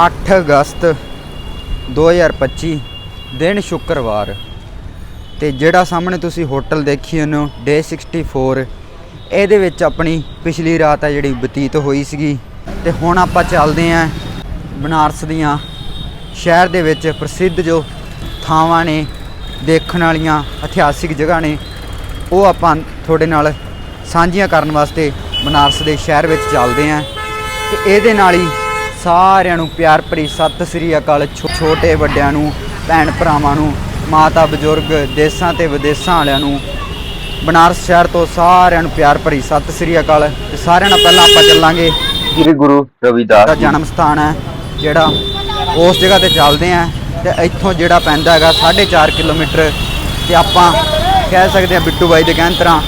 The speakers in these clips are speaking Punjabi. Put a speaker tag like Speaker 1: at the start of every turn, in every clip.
Speaker 1: 8 ਅਗਸਤ 2025 ਦਿਨ ਸ਼ੁੱਕਰਵਾਰ। ਤੇ ਜਿਹੜਾ ਸਾਹਮਣੇ ਤੁਸੀਂ ਹੋਟਲ ਦੇਖੀ ਉਹਨੂੰ ਡੇ 64 ਇਹਦੇ ਵਿੱਚ ਆਪਣੀ ਪਿਛਲੀ ਰਾਤ ਆ ਜਿਹੜੀ ਬਤੀਤ ਹੋਈ ਸੀਗੀ। ਤੇ ਹੁਣ ਆਪਾਂ ਚੱਲਦੇ ਆਂ ਬਨਾਰਸ ਦੀਆਂ ਸ਼ਹਿਰ ਦੇ ਵਿੱਚ ਪ੍ਰਸਿੱਧ ਜੋ ਥਾਵਾਂ ਨੇ, ਦੇਖਣ ਵਾਲੀਆਂ ਇਤਿਹਾਸਿਕ ਜਗ੍ਹਾ ਨੇ, ਉਹ ਆਪਾਂ ਤੁਹਾਡੇ ਨਾਲ ਸਾਂਝੀਆਂ ਕਰਨ ਵਾਸਤੇ ਬਨਾਰਸ ਦੇ ਸ਼ਹਿਰ ਵਿੱਚ ਚੱਲਦੇ ਆਂ। ਤੇ ਇਹਦੇ ਨਾਲ ਹੀ ਸਾਰਿਆਂ ਨੂੰ ਪਿਆਰ ਭਰੀ ਸਤਿ ਸ੍ਰੀ ਅਕਾਲ ਛੋਟੇ ਵੱਡਿਆਂ ਨੂੰ ਭੈਣ ਭਰਾਵਾਂ ਨੂੰ ਮਾਤਾ ਬਜ਼ੁਰਗ ਦੇਸਾਂ ਤੇ ਵਿਦੇਸਾਂ ਵਾਲਿਆਂ ਨੂੰ ਬਨਾਰਸ ਸ਼ਹਿਰ ਤੋਂ ਸਾਰਿਆਂ ਨੂੰ ਪਿਆਰ ਭਰੀ ਸਤਿ ਸ੍ਰੀ ਅਕਾਲ। ਤੇ ਸਾਰਿਆਂ ਨਾਲ ਪਹਿਲਾਂ ਆਪਾਂ ਚੱਲਾਂਗੇ।
Speaker 2: ਸ੍ਰੀ ਗੁਰੂ ਰਵਿਦਾਸ
Speaker 1: ਦਾ ਜਨਮ ਸਥਾਨ ਹੈ ਜਿਹੜਾ ਉਸ ਜਗ੍ਹਾ ਤੇ ਚੱਲਦੇ ਆਂ ਤੇ ਇੱਥੋਂ ਜਿਹੜਾ ਪੈਂਦਾ ਹੈਗਾ 4.5 ਕਿਲੋਮੀਟਰ। ਤੇ ਆਪਾਂ ਕਹਿ ਸਕਦੇ ਹਾਂ ਬਿੱਟੂ ਬਾਈ ਦੇ ਕਹਿਣ ਤਰ੍ਹਾਂ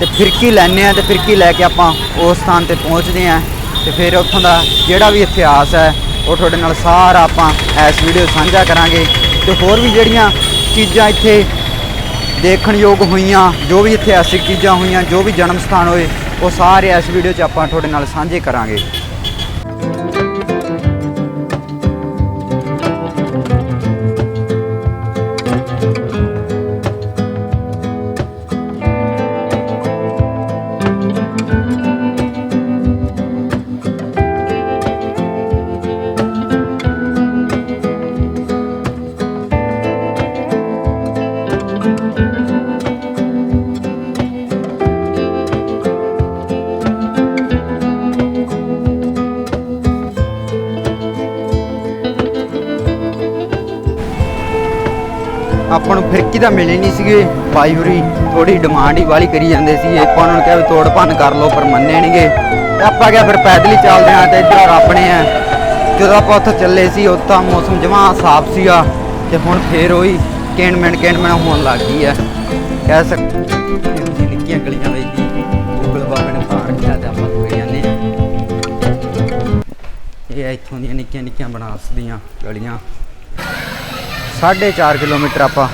Speaker 1: ਤੇ ਫਿਰਕੀ ਲੈਣੇ ਆ ਤੇ ਫਿਰਕੀ ਲੈ ਕੇ ਆਪਾਂ ਉਸ ਸਥਾਨ ਤੇ ਪਹੁੰਚਦੇ ਆਂ ਤੇ ਫਿਰ ਉੱਥੋਂ ਦਾ ਜਿਹੜਾ ਵੀ ਇਤਿਹਾਸ ਹੈ, ਉਹ ਤੁਹਾਡੇ ਨਾਲ ਸਾਰਾ ਆਪਾਂ ਇਸ ਵੀਡੀਓ ਸਾਂਝਾ ਕਰਾਂਗੇ। ਤੇ ਹੋਰ ਵੀ ਜਿਹੜੀਆਂ ਚੀਜ਼ਾਂ ਇੱਥੇ ਦੇਖਣ ਯੋਗ ਹੋਈਆਂ, ਜੋ ਵੀ ਇਤਿਹਾਸਿਕ ਚੀਜ਼ਾਂ ਹੋਈਆਂ, ਜੋ ਵੀ ਜਨਮ ਸਥਾਨ ਹੋਏ, ਉਹ ਸਾਰੇ ਇਸ ਵੀਡੀਓ 'ਚ ਆਪਾਂ ਤੁਹਾਡੇ ਨਾਲ ਸਾਂਝੇ ਕਰਾਂਗੇ। ਆਪਾਂ ਨੂੰ ਫਿਰਕੀ ਤਾਂ ਮਿਲੇ ਨਹੀਂ ਸੀਗੇ? ਬਾਈ ਹੋਰੀ ਥੋੜੀ ਡਿਮਾਂਡ ਹੀ ਵਾਲੀ ਕਰੀ ਜਾਂਦੇ ਸੀ। ਆਪਾਂ ਉਹਨਾਂ ਨੂੰ ਕਿਹਾ ਵੀ ਤੋੜ ਭੰਨ ਕਰ ਲਓ, ਪਰ ਮੰਨੇ ਨਹੀਂਗੇ ਤੇ ਆਪਾਂ ਕਿਹਾ ਫਿਰ ਪੈਦਲ ਹੀ ਚੱਲਦੇ ਆਂ ਤੇ ਇੱਧਰ ਆਪਣੇ ਆ। ਜਦੋਂ ਆਪਾਂ ਉੱਥੇ ਚੱਲੇ ਸੀ ਉੱਥੇ ਮੌਸਮ ਜਮਾਂ ਸਾਫ਼ ਸੀਗਾ ਤੇ ਹੁਣ ਫੇਰ ਉਹੀ ਕੇਣ ਮਿੰਟ ਕੇਣ ਹੋਣ ਲੱਗ ਗਈ ਆ। ਕਹਿ ਸਕ ਇਹੋ ਨਿੱਕੀਆਂ ਗਲੀਆਂ ਵਿੱਚ ਗੂਗਲ ਬਾਬੇ ਨੇ ਪਾਰ ਰੱਖਿਆ ਤੇ ਆਪਾਂ ਤੁਰੇ ਜਾਂਦੇ ਆ ਇਹ ਇੱਥੋਂ ਦੀਆਂ ਨਿੱਕੀਆਂ ਨਿੱਕੀਆਂ ਬਨਾਰਸ ਦੀਆਂ ਗਲੀਆਂ। 4.5 ਕਿਲੋਮੀਟਰ ਆਪਾਂ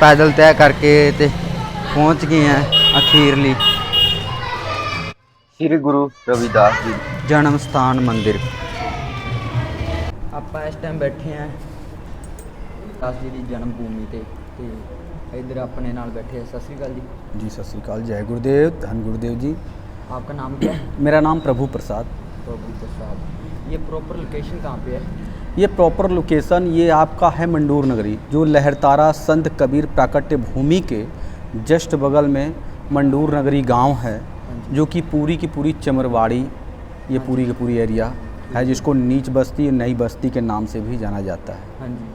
Speaker 1: ਪੈਦਲ ਤੈਅ ਕਰਕੇ ਤੇ ਪਹੁੰਚ ਗਏ ਆ ਅਖੀਰਲੀ
Speaker 2: ਸ੍ਰੀ ਗੁਰੂ ਰਵਿਦਾਸ ਜੀ
Speaker 1: ਜਨਮ ਸਥਾਨ ਮੰਦਿਰ ਆਪਾਂ ਇਸ ਟਾਈਮ ਬੈਠੇ ਆ ਦਾਸ ਜੀ ਦੀ ਜਨਮ ਭੂਮੀ ਤੇ ਤੇ ਇੱਧਰ ਆਪਣੇ ਨਾਲ ਬੈਠੇ ਆ ਸਤਿ ਸ੍ਰੀ ਅਕਾਲ ਜੀ
Speaker 3: जी सत श्रीकाल जय गुरुदेव धन गुरुदेव जी
Speaker 1: आपका नाम क्या है
Speaker 3: मेरा नाम प्रभु प्रसाद
Speaker 1: प्रभु प्रसाद ये प्रॉपर लोकेशन कहाँ पे है
Speaker 3: ये प्रॉपर लोकेशन ये आपका है मंडूर नगरी जो लहरतारा संत कबीर प्राकट्य भूमि के जस्ट बगल में मंडूर नगरी गाँव है जो। कि पूरी की पूरी चमरवाड़ी ये पूरी की पूरी एरिया है जिसको नीच बस्ती नई बस्ती के नाम से भी जाना जाता है।
Speaker 1: हाँ जी।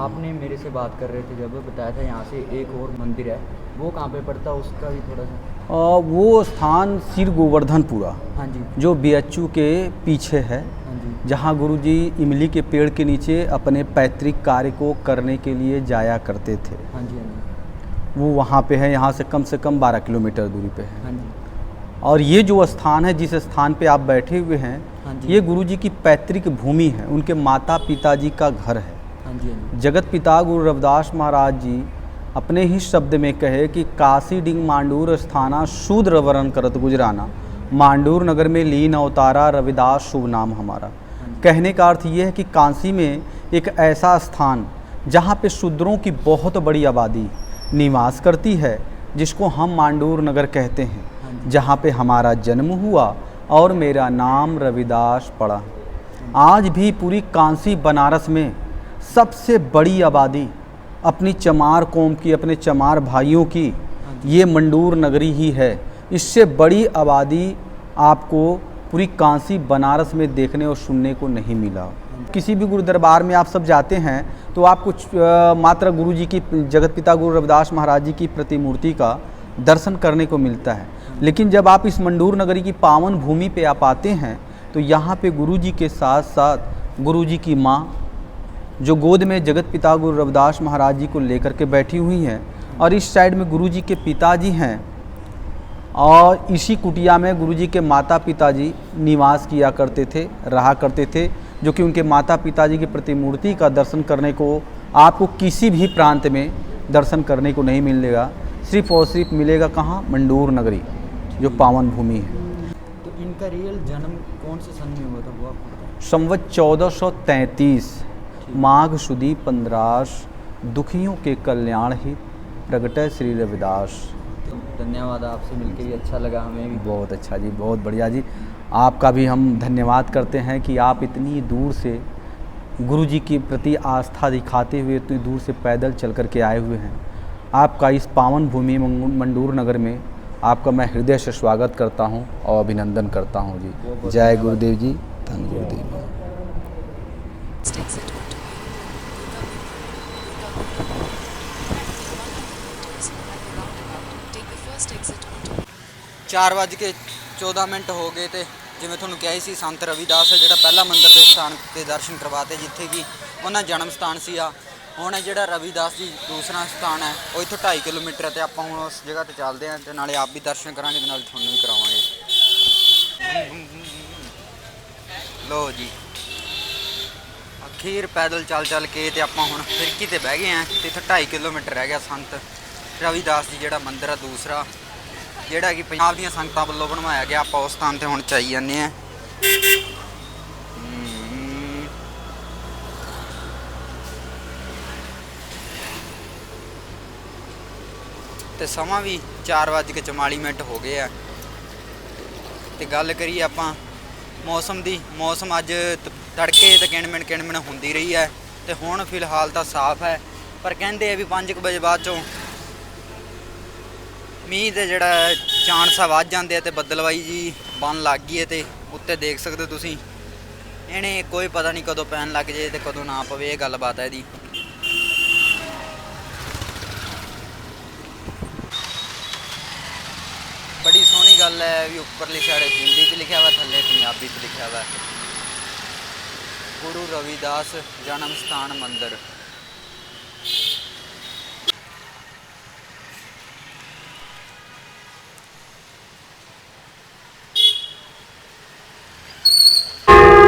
Speaker 1: आपने मेरे से बात कर रहे थे जब बताया था यहाँ से एक और मंदिर है वो कहाँ पे पड़ता है उसका भी थोड़ा सा?
Speaker 3: और वो स्थान सिर गोवर्धनपुरा
Speaker 1: हाँ जी।
Speaker 3: जो बीएचयू के पीछे है
Speaker 1: हाँ।
Speaker 3: जहाँ गुरुजी इमली के पेड़ के नीचे अपने पैतृक कार्य को करने के लिए जाया करते थे।
Speaker 1: हाँ जी हाँ जी।
Speaker 3: वो वहाँ पे है यहाँ से कम से कम 12 किलोमीटर दूरी पे है।
Speaker 1: हाँ जी।
Speaker 3: और ये जो स्थान है जिस स्थान पे आप बैठे हुए हैं
Speaker 1: हाँ जी।
Speaker 3: ये गुरुजी की पैतृक भूमि है उनके माता पिताजी का घर है।
Speaker 1: हाँ जी हाँ जी।
Speaker 3: जगत पिता गुरु रविदास महाराज जी अपने ही शब्द में कहे कि काशी डिंग मांडूर स्थाना शूद्र वरण करत गुजराना। मांडूर नगर में लीन अवतारा रविदास शुभ नाम हमारा। कहने का अर्थ ये है कि कांसी में एक ऐसा स्थान जहाँ पे शूद्रों की बहुत बड़ी आबादी निवास करती है जिसको हम मांडूर नगर कहते हैं जहाँ पे हमारा जन्म हुआ और मेरा नाम रविदास पड़ा। आज भी पूरी कांसी बनारस में सबसे बड़ी आबादी अपनी चमार कौम की अपने चमार भाइयों की ये मंडूर नगरी ही है। इससे बड़ी आबादी आपको पूरी कांसी बनारस में देखने और सुनने को नहीं मिला। किसी भी गुरु दरबार में आप सब जाते हैं तो आप कुछ मात्र गुरु जी की, जगत पिता गुरु रविदास महाराज जी की प्रतिमूर्ति का दर्शन करने को मिलता है। लेकिन जब आप इस मंडूर नगरी की पावन भूमि पे आप आते हैं तो यहाँ पे गुरु जी के साथ साथ गुरु जी की माँ, जो गोद में जगत पिता गुरु रविदास महाराज जी को लेकर के बैठी हुई हैं, और इस साइड में गुरु जी के पिताजी हैं और इसी कुटिया में गुरु जी के माता पिताजी निवास किया करते थे रहा करते थे जो कि उनके माता पिताजी की प्रतिमूर्ति का दर्शन करने को आपको किसी भी प्रांत में दर्शन करने को नहीं मिलेगा। सिर्फ़ और सिर्फ़ मिलेगा कहाँ? मंडूर नगरी जो पावन भूमि है।
Speaker 1: तो इनका रियल जन्म कौन से सन में हुआ था वो आपको पता है
Speaker 3: संवत 1433 माघ सुदी पंद्रास दुखियों के कल्याण ही प्रगटे श्री रविदास।
Speaker 1: धन्यवाद आपसे मिलकर भी अच्छा लगा हमें भी।
Speaker 3: बहुत अच्छा जी बहुत बढ़िया जी। आपका भी हम धन्यवाद करते हैं कि आप इतनी दूर से गुरु जी के प्रति आस्था दिखाते हुए इतनी दूर से पैदल चल कर के आए हुए हैं। आपका इस पावन भूमि मंडूर नगर में आपका मैं हृदय से स्वागत करता हूँ और अभिनंदन करता हूँ जी। जय गुरुदेव जी धन गुरुदेव जी।
Speaker 1: 4 ਵੱਜ ਕੇ 14 ਮਿੰਟ ਹੋ ਗਏ ਤੇ ਜਿਵੇਂ ਤੁਹਾਨੂੰ ਕਿਹਾ ਹੀ ਸੀ, ਸੰਤ ਰਵਿਦਾਸ ਜਿਹੜਾ ਪਹਿਲਾ ਮੰਦਿਰ ਦੇ ਸਥਾਨ ਤੇ ਦਰਸ਼ਨ ਕਰਵਾਤੇ, ਜਿੱਥੇ ਕਿ ਉਹਨਾਂ ਜਨਮ ਸਥਾਨ ਸੀ ਆ ਹੁਣ ਇਹ ਜਿਹੜਾ ਰਵਿਦਾਸ ਜੀ ਦੂਸਰਾ ਸਥਾਨ ਹੈ, ਉਹ ਇੱਥੋਂ 2.5 ਕਿਲੋਮੀਟਰ ਹੈ ਤੇ ਆਪਾਂ ਹੁਣ ਉਸ ਜਗ੍ਹਾ ਤੇ ਚੱਲਦੇ ਹਾਂ ਤੇ ਨਾਲੇ ਆਪ ਵੀ ਦਰਸ਼ਨ ਕਰਾਂਗੇ ਤੇ ਨਾਲੇ ਤੁਹਾਨੂੰ ਵੀ ਕਰਾਵਾਂਗੇ। ਲੋ ਜੀ। ਅਖੀਰ ਪੈਦਲ ਚੱਲ ਚੱਲ ਕੇ ਤੇ ਆਪਾਂ ਹੁਣ ਫਿਰਕੀ ਤੇ ਬਹਿ ਗਏ ਆ ਤੇ ਇੱਥੇ 2.5 ਕਿਲੋਮੀਟਰ ਰਹਿ ਗਿਆ ਸੰਤ ਰਵਿਦਾਸ ਜੀ ਜਿਹੜਾ ਮੰਦਿਰ ਆ ਦੂਸਰਾ। ਜਿਹੜਾ ਕਿ ਪੰਜਾਬ ਦੀਆਂ ਸੰਗਤਾਂ ਵੱਲੋਂ ਬਣਵਾਇਆ ਗਿਆ, ਆਪਾਂ ਉਸ ਸਥਾਨ ਤੇ ਹੁਣ ਚਾਈ ਜਾਂਦੇ ਆ ਤੇ ਸਮਾਂ ਵੀ 4:44 ਮਿੰਟ ਹੋ ਗਏ ਆ। ਤੇ ਗੱਲ ਕਰੀਏ ਆਪਾਂ, ਮੌਸਮ ਦੀ, ਮੌਸਮ ਅੱਜ ਤ- ਤੜਕੇ ਤੇ ਕਿਣਮਿਣ ਕਿਣਮਿਣ ਹੁੰਦੀ ਰਹੀ ਹੈ। ਤੇ ਹੁਣ ਫਿਲਹਾਲ ਤਾਂ ਸਾਫ਼ ਹੈ। ਪਰ ਕਹਿੰਦੇ ਆ ਵੀ 5 ਵਜੇ ਬਾਅਦ ਚੋਂ ਮੀਂਹ ਦੇ ਜਿਹੜਾ ਚਾਂਸ ਆ ਵੱਧ ਜਾਂਦੇ ਆ ਤੇ ਬੱਦਲਵਾਈ ਜੀ ਬਣ ਲੱਗ ਗਈ ਹੈ ਤੇ ਉੱਤੇ ਦੇਖ ਸਕਦੇ ਹੋ ਤੁਸੀਂ। ਇਹਨੇ ਕੋਈ ਪਤਾ ਨਹੀਂ ਕਦੋਂ ਪੈਣ ਲੱਗ ਜੇ ਤੇ ਕਦੋਂ ਨਾ ਪਵੇ, ਇਹ ਗੱਲਬਾਤ ਹੈ ਇਹਦੀ। ਬੜੀ ਸੋਹਣੀ ਗੱਲ ਹੈ ਵੀ ਉੱਪਰਲੀ ਸਾਈਡ ਹਿੰਦੀ 'ਚ ਲਿਖਿਆ ਵਾ, ਥੱਲੇ ਪੰਜਾਬੀ 'ਚ ਲਿਖਿਆ ਵਾ। ਗੁਰੂ ਰਵਿਦਾਸ ਜਨਮ ਸਥਾਨ ਮੰਦਿਰ। Thank you.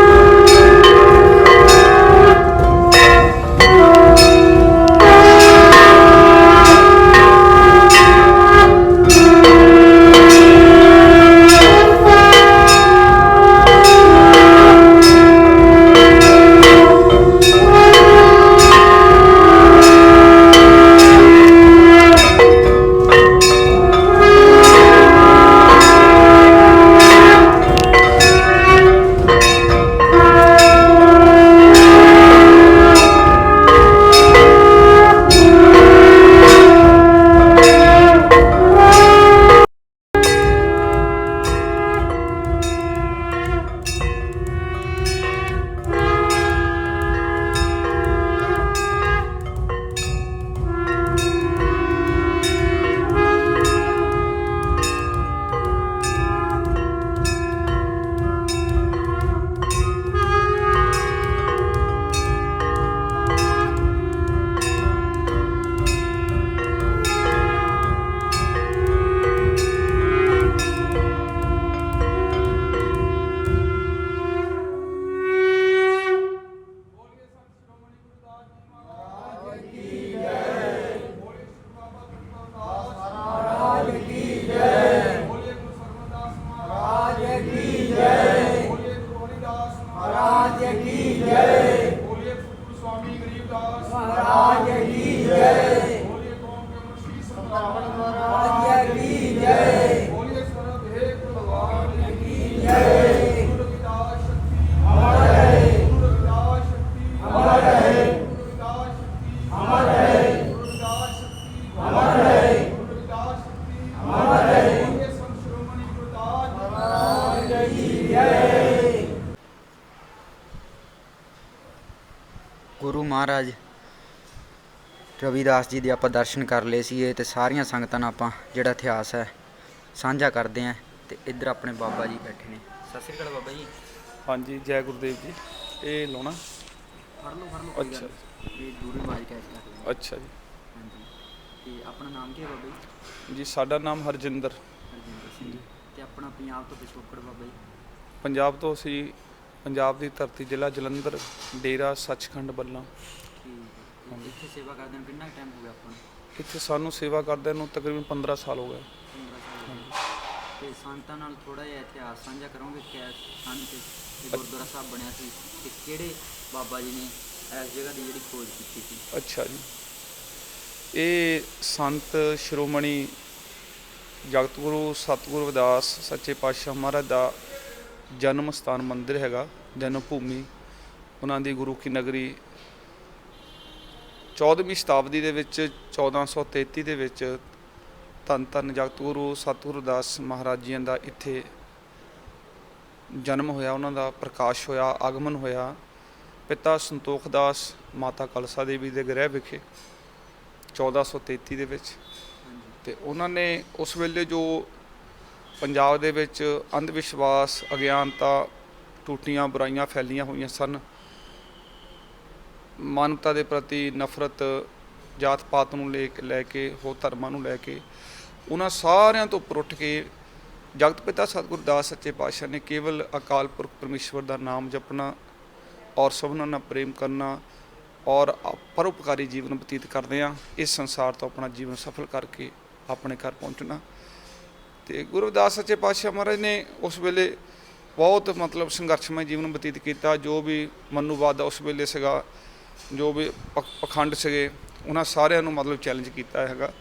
Speaker 1: ਰਵਿਦਾਸ ਜੀ ਦੇ ਆਪਾਂ ਦਰਸ਼ਨ ਕਰ ਲਏ ਸੀਗੇ ਤੇ ਸਾਰੀਆਂ ਸੰਗਤਾਂ ਨਾਲ ਆਪਾਂ ਜਿਹੜਾ ਇਤਿਹਾਸ ਹੈ ਸਾਂਝਾ ਕਰਦੇ ਆਂ ਤੇ ਇੱਧਰ ਆਪਣੇ ਬਾਬਾ ਜੀ ਬੈਠੇ ਨੇ। ਸਤਿ ਸ੍ਰੀ ਅਕਾਲ ਬਾਬਾ ਜੀ।
Speaker 4: ਹਾਂਜੀ ਜੈ ਗੁਰਦੇਵ ਜੀ। ਇਹ ਲਾਉਣਾ?
Speaker 1: ਫੜ ਲਓ ਫੜ ਲਓ
Speaker 4: ਕੋਈ ਗੱਲ
Speaker 1: ਇਹ ਦੂਰੀ ਕੈਚ ਕਰ ਲਓ
Speaker 4: ਅੱਛਾ ਜੀ।
Speaker 1: ਹਾਂਜੀ। ਤੇ ਆਪਣਾ ਨਾਮ ਕੀ ਹੈ ਬਾਬਾ ਜੀ?
Speaker 4: ਜੀ ਸਾਡਾ ਨਾਮ ਹਰਜਿੰਦਰ।
Speaker 1: ਹਰਜਿੰਦਰ ਸਿੰਘ ਤੇ ਆਪਣਾ ਪੰਜਾਬ ਤੋਂ ਪਿਛੋਕੜ ਬਾਬਾ ਜੀ?
Speaker 4: ਪੰਜਾਬ ਤੋਂ ਅਸੀਂ ਪੰਜਾਬ ਦੀ ਧਰਤੀ ਜ਼ਿਲ੍ਹਾ ਜਲੰਧਰ ਡੇਰਾ ਸੱਚਖੰਡ ਬੱਲਾ
Speaker 1: ਠੀਕ ਹੈ। ਤੇ ਇੱਥੇ ਸੇਵਾ ਕਰਦੇ ਨੂੰ ਕਿੰਨਾ ਟਾਈਮ ਹੋ ਗਿਆ ਆਪਾਂ ਨੂੰ?
Speaker 4: ਇੱਥੇ ਸਾਨੂੰ ਸੇਵਾ ਕਰਦਿਆਂ ਨੂੰ ਤਕਰੀਬਨ 15 ਸਾਲ ਹੋ ਗਏ।
Speaker 1: 15 ਸਾਲ ਹੋ ਗਏ। ਤੇ ਸੰਤਾਂ ਨਾਲ ਥੋੜਾ ਜਿਹਾ ਇਤਿਹਾਸ ਸਾਂਝਾ ਕਰੋਗੇ ਕਿ ਸੰਤ ਤੇ ਗੁਰਦੁਆਰਾ ਸਾਹਿਬ ਬਣਿਆ ਸੀ ਤੇ ਕਿਹੜੇ ਬਾਬਾ ਜੀ ਨੇ ਇਸ ਜਗ੍ਹਾ ਦੀ ਜਿਹੜੀ ਖੋਜ ਕੀਤੀ ਸੀ?
Speaker 4: ਅੱਛਾ ਜੀ। ਇਹ ਸੰਤ ਸ਼੍ਰੋਮਣੀ ਜਗਤ ਗੁਰੂ ਸਤਿਗੁਰੂ ਰਵਿਦਾਸ ਸੱਚੇ ਪਾਤਸ਼ਾਹ ਮਹਾਰਾਜ ਦਾ ਜਨਮ ਸਥਾਨ ਮੰਦਿਰ ਹੈਗਾ ਜਨਮ ਭੂਮੀ। ਉਹਨਾਂ ਦੀ ਗੁਰੂ ਕੀ ਨਗਰੀ 14ਵੀਂ ਸ਼ਤਾਬਦੀ ਦੇ ਵਿੱਚ 1433 ਦੇ ਵਿੱਚ ਧੰਨ ਧੰਨ ਜਗਤ ਗੁਰੂ ਸਤਿਗੁਰੂ ਦਾਸ ਮਹਾਰਾਜ ਜੀਆਂ ਦਾ ਇੱਥੇ ਜਨਮ ਹੋਇਆ ਉਹਨਾਂ ਦਾ ਪ੍ਰਕਾਸ਼ ਹੋਇਆ ਆਗਮਨ ਹੋਇਆ। ਪਿਤਾ ਸੰਤੋਖ ਦਾਸ ਮਾਤਾ ਕਲਸਾ ਦੇਵੀ ਦੇ ਗ੍ਰਹਿ ਵਿਖੇ 1433 ਦੇ ਵਿੱਚ। ਤੇ ਉਹਨਾਂ ਨੇ ਉਸ ਵੇਲੇ ਜੋ ਪੰਜਾਬ ਦੇ ਵਿੱਚ ਅੰਧ ਵਿਸ਼ਵਾਸ ਅਗਿਆਨਤਾ ਟੂਟੀਆਂ ਬੁਰਾਈਆਂ ਫੈਲੀਆਂ ਹੋਈਆਂ ਸਨ ਮਾਨਵਤਾ ਦੇ ਪ੍ਰਤੀ ਨਫ਼ਰਤ ਜਾਤ ਪਾਤ ਨੂੰ ਲੈ ਕੇ ਲੈ ਕੇ, ਹੋਰ ਧਰਮਾਂ ਨੂੰ ਲੈ ਕੇ, ਉਹਨਾਂ ਸਾਰਿਆਂ ਤੋਂ ਉੱਪਰ ਉੱਠ ਕੇ ਜਗਤ ਪਿਤਾ ਸਤਿਗੁਰੂ ਦਾਸ ਸੱਚੇ ਪਾਤਸ਼ਾਹ ਨੇ ਕੇਵਲ ਅਕਾਲ ਪੁਰਖ ਪਰਮੇਸ਼ਵਰ ਦਾ ਨਾਮ ਜਪਣਾ ਔਰ ਸਭਨਾਂ ਨਾਲ ਪ੍ਰੇਮ ਕਰਨਾ ਔਰ ਪਰਉਪਕਾਰੀ ਜੀਵਨ ਬਤੀਤ ਕਰਦੇ ਆ ਇਸ ਸੰਸਾਰ ਤੋਂ ਆਪਣਾ ਜੀਵਨ ਸਫਲ ਕਰਕੇ ਆਪਣੇ ਘਰ ਪਹੁੰਚਣਾ। ਤੇ ਗੁਰੂ ਰਵਿਦਾਸ ਸੱਚੇ ਪਾਤਸ਼ਾਹ ਮਹਾਰਾਜ ਨੇ ਉਸ ਵੇਲੇ ਬਹੁਤ ਮਤਲਬ ਸੰਘਰਸ਼ਮਈ ਜੀਵਨ ਬਤੀਤ ਕੀਤਾ, ਜੋ ਵੀ ਮਨੂਵਾਦ ਦਾ ਉਸ ਵੇਲੇ ਸੀਗਾ ਜੋ ਵੀ ਪਖੰਡ ਸੀਗੇ, ਉਹਨਾਂ ਸਾਰਿਆਂ ਨੂੰ ਮਤਲਬ ਚੈਲੰਜ ਕੀਤਾ ਹੈਗਾ।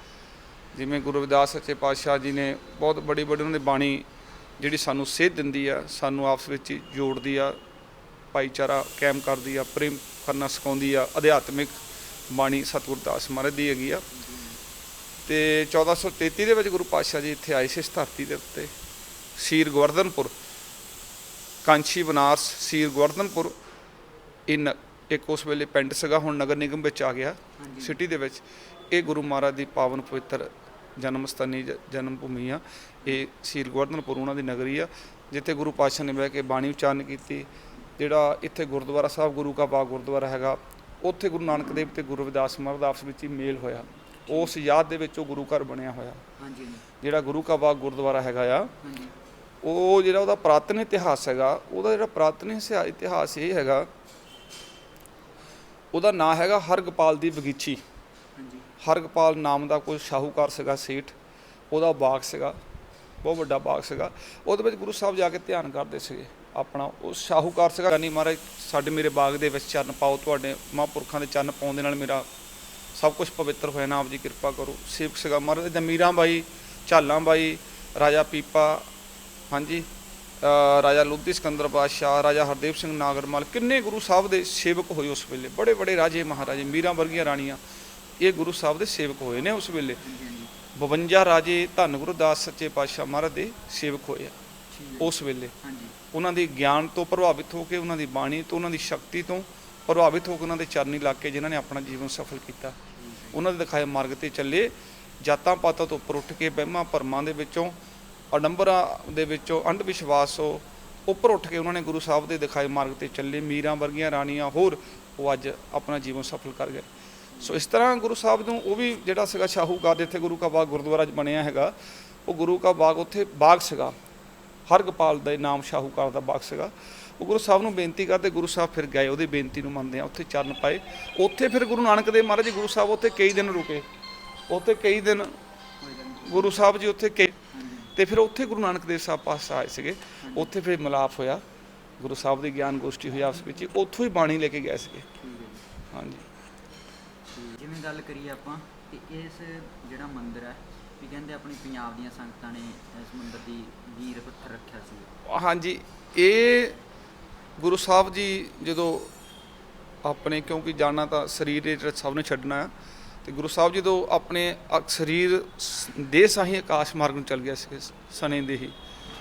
Speaker 4: ਜਿਵੇਂ ਗੁਰੂ ਰਵਿਦਾਸ ਸੱਚੇ ਪਾਤਸ਼ਾਹ ਜੀ ਨੇ ਬਹੁਤ ਬੜੀ ਬੜੀ ਉਹਨਾਂ ਦੀ ਬਾਣੀ ਜਿਹੜੀ ਸਾਨੂੰ ਸੇਧ ਦਿੰਦੀ ਆ, ਸਾਨੂੰ ਆਪਸ ਵਿੱਚ ਹੀ ਜੋੜਦੀ ਆ, ਭਾਈਚਾਰਾ ਕਾਇਮ ਕਰਦੀ ਆ, ਪ੍ਰੇਮ ਕਰਨਾ ਸਿਖਾਉਂਦੀ ਆ, ਅਧਿਆਤਮਿਕ ਬਾਣੀ ਸਤਿਗੁਰੂ ਦਾਸ ਮਹਾਰਾਜ ਦੀ ਹੈਗੀ ਆ। ਤੇ 1433 ਦੇ ਵਿੱਚ ਗੁਰੂ ਪਾਤਸ਼ਾਹ ਜੀ ਇੱਥੇ ਆਏ ਸੀ ਇਸ ਧਰਤੀ ਦੇ ਉੱਤੇ, ਸੀਰ ਗਵਰਧਨਪੁਰ। ਕਾਂਚੀ ਬਨਾਰਸ, ਸੀਰ ਗਵਰਧਨਪੁਰ, ਇਨ ਇੱਕ ਉਸ ਵੇਲੇ ਪਿੰਡ ਸੀਗਾ ਹੁਣ ਨਗਰ ਨਿਗਮ ਵਿੱਚ ਆ ਗਿਆ ਸਿਟੀ ਦੇ ਵਿੱਚ। ਇਹ ਗੁਰੂ ਮਹਾਰਾਜ ਦੀ ਪਾਵਨ ਪਵਿੱਤਰ ਜਨਮ ਸਥਾਨੀ ਜਨਮ ਭੂਮੀ ਆ। ਇਹ ਸੀਰ ਗਵਰਧਨਪੁਰ ਉਹਨਾਂ ਦੀ ਨਗਰੀ ਆ ਜਿੱਥੇ ਗੁਰੂ ਪਾਤਸ਼ਾਹ ਨੇ ਬਹਿ ਕੇ ਬਾਣੀ ਉਚਾਰਨ ਕੀਤੀ ਜਿਹੜਾ ਇੱਥੇ ਗੁਰਦੁਆਰਾ ਸਾਹਿਬ ਗੁਰੂ ਕਾ ਬਾਗ ਗੁਰਦੁਆਰਾ ਹੈਗਾ ਉੱਥੇ ਗੁਰੂ ਨਾਨਕ ਦੇਵ ਤੇ ਗੁਰੂ ਰਵਿਦਾਸ ਮਹਾਰਾਜ ਦਾ ਆਪਸ ਵਿੱਚ ਹੀ ਮੇਲ ਹੋਇਆ। ਉਸ ਯਾਦ ਦੇ ਵਿੱਚ ਉਹ ਗੁਰੂ ਘਰ ਬਣਿਆ ਹੋਇਆ।
Speaker 1: ਹਾਂਜੀ
Speaker 4: ਜਿਹੜਾ ਗੁਰੂ ਕਾ ਬਾਗ ਗੁਰਦੁਆਰਾ ਹੈਗਾ ਆ ਉਹ ਜਿਹੜਾ ਉਹਦਾ ਪ੍ਰਾਤਨ ਇਤਿਹਾਸ ਹੈਗਾ ਉਹਦਾ ਜਿਹੜਾ ਪ੍ਰਾਤਨ ਇਤਿਹਾਸ ਇਹ ਹੈਗਾ ਉਹਦਾ ਨਾਂ ਹੈਗਾ ਹਰਗੋਪਾਲ ਦੀ ਬਗੀਚੀ। ਹਰਗੋਪਾਲ ਨਾਮ ਦਾ ਕੋਈ ਸ਼ਾਹੂਕਾਰ ਸੀਗਾ ਸੇਠ। ਉਹਦਾ ਬਾਗ ਸੀਗਾ ਬਹੁਤ ਵੱਡਾ ਬਾਗ ਸੀਗਾ। ਉਹਦੇ ਵਿੱਚ ਗੁਰੂ ਸਾਹਿਬ ਜਾ ਕੇ ਧਿਆਨ ਕਰਦੇ ਸੀਗੇ। ਆਪਣਾ ਉਹ ਸ਼ਾਹੂਕਾਰ ਸੀਗਾ ਯਾਨੀ ਮਹਾਰਾਜ ਸਾਡੇ ਮੇਰੇ ਬਾਗ ਦੇ ਵਿੱਚ ਚਰਨ ਪਾਓ ਤੁਹਾਡੇ ਮਹਾਂਪੁਰਖਾਂ ਦੇ ਚਰਨ ਪਾਉਣ ਦੇ ਨਾਲ ਮੇਰਾ ਸਭ ਕੁਝ ਪਵਿੱਤਰ ਹੋਇਆ ਨਾ ਆਪ ਜੀ ਕਿਰਪਾ ਕਰੋ। ਸੇਵਕ ਸੀਗਾ ਮਹਾਰਾਜ ਦੇ ਮੀਰਾਂ ਬਾਈ ਝਾਲਾਂ ਬਾਈ ਰਾਜਾ ਪੀਪਾ ਹਾਂਜੀ। ਰਾਜਾ ਲੁੱਧੀ ਸਿਕੰਦਰ ਬਾਦਸ਼ਾਹ ਰਾਜਾ ਹਰਦੇਵ ਸਿੰਘ ਨਾਗਰਮਲ ਕਿੰਨੇ ਗੁਰੂ ਸਾਹਿਬ ਦੇ ਸੇਵਕ ਹੋਏ ਉਸ ਵੇਲੇ? ਬੜੇ ਬੜੇ ਰਾਜੇ ਮਹਾਰਾਜੇ ਮੀਰਾਂ ਵਰਗੀਆਂ ਰਾਣੀਆਂ ਇਹ ਗੁਰੂ ਸਾਹਿਬ ਦੇ ਸੇਵਕ ਹੋਏ ਨੇ ਉਸ ਵੇਲੇ। 52 ਰਾਜੇ ਧੰਨ ਗੁਰੂ ਦਾਸ ਸੱਚੇ ਪਾਤਸ਼ਾਹ ਮਹਾਰਾਜ ਦੇ ਸੇਵਕ ਹੋਏ ਆ ਉਸ ਵੇਲੇ।
Speaker 1: ਹਾਂਜੀ।
Speaker 4: ਉਹਨਾਂ ਦੀ ਗਿਆਨ ਤੋਂ ਪ੍ਰਭਾਵਿਤ ਹੋ ਕੇ ਉਹਨਾਂ ਦੀ ਬਾਣੀ ਤੋਂ ਉਹਨਾਂ ਦੀ ਸ਼ਕਤੀ ਤੋਂ ਪ੍ਰਭਾਵਿਤ ਹੋ ਕੇ ਉਹਨਾਂ ਦੇ ਚਰਨੀ ਲੱਗ ਕੇ ਜਿਨ੍ਹਾਂ ਨੇ ਆਪਣਾ ਜੀਵਨ ਸਫਲ ਕੀਤਾ। ਉਹਨਾਂ ਦੇ ਦਿਖਾਏ ਮਾਰਗ ਤੇ ਚੱਲੇ। ਜਾਤਾਂ ਪਾਤਾਂ ਤੋਂ ਉੱਪਰ ਉੱਠ ਕੇ ਵਹਿਮਾਂ ਭਰਮਾਂ ਦੇ ਵਿੱਚੋਂ ਅਡੰਬਰਾਂ ਦੇ ਵਿੱਚੋਂ ਅੰਧ ਵਿਸ਼ਵਾਸੋਂ ਉੱਪਰ ਉੱਠ ਕੇ ਉਹਨਾਂ ਨੇ ਗੁਰੂ ਸਾਹਿਬ ਦੇ ਦਿਖਾਏ ਮਾਰਗ ਤੇ ਚੱਲੇ, ਮੀਰਾਂ ਵਰਗੀਆਂ ਰਾਣੀਆਂ ਹੋਰ ਉਹ ਅੱਜ ਆਪਣਾ ਜੀਵਨ ਸਫਲ ਕਰ ਗਏ। ਸੋ ਇਸ ਤਰ੍ਹਾਂ ਗੁਰੂ ਸਾਹਿਬ ਨੂੰ ਉਹ ਵੀ ਜਿਹੜਾ ਸੀਗਾ ਸ਼ਾਹੂਕਾਰ ਦੇ ਇੱਥੇ ਗੁਰੂ ਕਾ ਬਾਗ ਗੁਰਦੁਆਰਾ ਬਣਿਆ ਹੈਗਾ, ਉਹ ਗੁਰੂ ਕਾ ਬਾਗ ਉੱਥੇ ਬਾਗ ਸੀਗਾ। ਹਰਗੋਪਾਲ ਦਾ ਨਾਮ ਸ਼ਾਹੂਕਾਰ ਦਾ ਬਾਗ ਸੀਗਾ। ਉਹ ਗੁਰੂ ਸਾਹਿਬ ਨੂੰ ਬੇਨਤੀ ਕਰਦੇ ਗੁਰੂ ਸਾਹਿਬ ਫਿਰ ਗਏ, ਉਹਦੀ ਬੇਨਤੀ ਨੂੰ ਮੰਨਦੇ ਆ, ਉੱਥੇ ਚਰਨ ਪਾਏ। ਉੱਥੇ ਫਿਰ ਗੁਰੂ ਨਾਨਕ ਦੇਵ ਮਹਾਰਾਜ ਜੀ ਗੁਰੂ ਸਾਹਿਬ ਉੱਥੇ ਕਈ ਦਿਨ ਰੁਕੇ। ਉੱਥੇ ਕਈ ਦਿਨ ਗੁਰੂ ਸਾਹਿਬ ਜੀ ਉੱਥੇ ਕਈ ਤੇ ਫਿਰ ਉੱਥੇ ਗੁਰੂ ਨਾਨਕ ਦੇਵ ਸਾਹਿਬ ਪਾਸ ਆਏ ਸੀਗੇ। ਉੱਥੇ ਫਿਰ ਮਿਲਾਪ ਹੋਇਆ। ਗੁਰੂ ਸਾਹਿਬ ਦੀ ਗਿਆਨ ਗੋਸ਼ਟੀ ਹੋਈ ਆਪਸ ਵਿੱਚ। ਹੀ, ਉੱਥੋਂ ਹੀ ਬਾਣੀ ਲੈ ਕੇ ਗਏ ਸੀਗੇ। ਹਾਂਜੀ।
Speaker 1: ਜਿਵੇਂ ਗੱਲ ਕਰੀਏ ਆਪਾਂ ਕਿ ਇਸ ਜਿਹੜਾ ਮੰਦਿਰ ਹੈ ਵੀ ਕਹਿੰਦੇ ਆਪਣੀ ਪੰਜਾਬ ਦੀਆਂ ਸੰਗਤਾਂ ਨੇ ਇਸ ਮੰਦਿਰ ਦੀ ਵੀਰ ਪੱਥਰ ਰੱਖਿਆ ਸੀ।
Speaker 4: ਹਾਂਜੀ। ਇਹ ਗੁਰੂ ਸਾਹਿਬ ਜੀ ਜਦੋਂ ਆਪਣੇ ਕਿਉਂਕਿ ਜਾਣਾ ਤਾਂ ਸਰੀਰ ਇਹ ਸਭ ਨੇ ਛੱਡਣਾ ਆ ਤੇ ਗੁਰੂ ਸਾਹਿਬ ਜਦੋਂ ਆਪਣੇ ਸਰੀਰ ਦੇਹ ਸਾਹੀ ਆਕਾਸ਼ ਮਾਰਗ ਨੂੰ ਚੱਲ ਗਿਆ ਸੀ ਸਨੇ ਦੇ ਹੀ।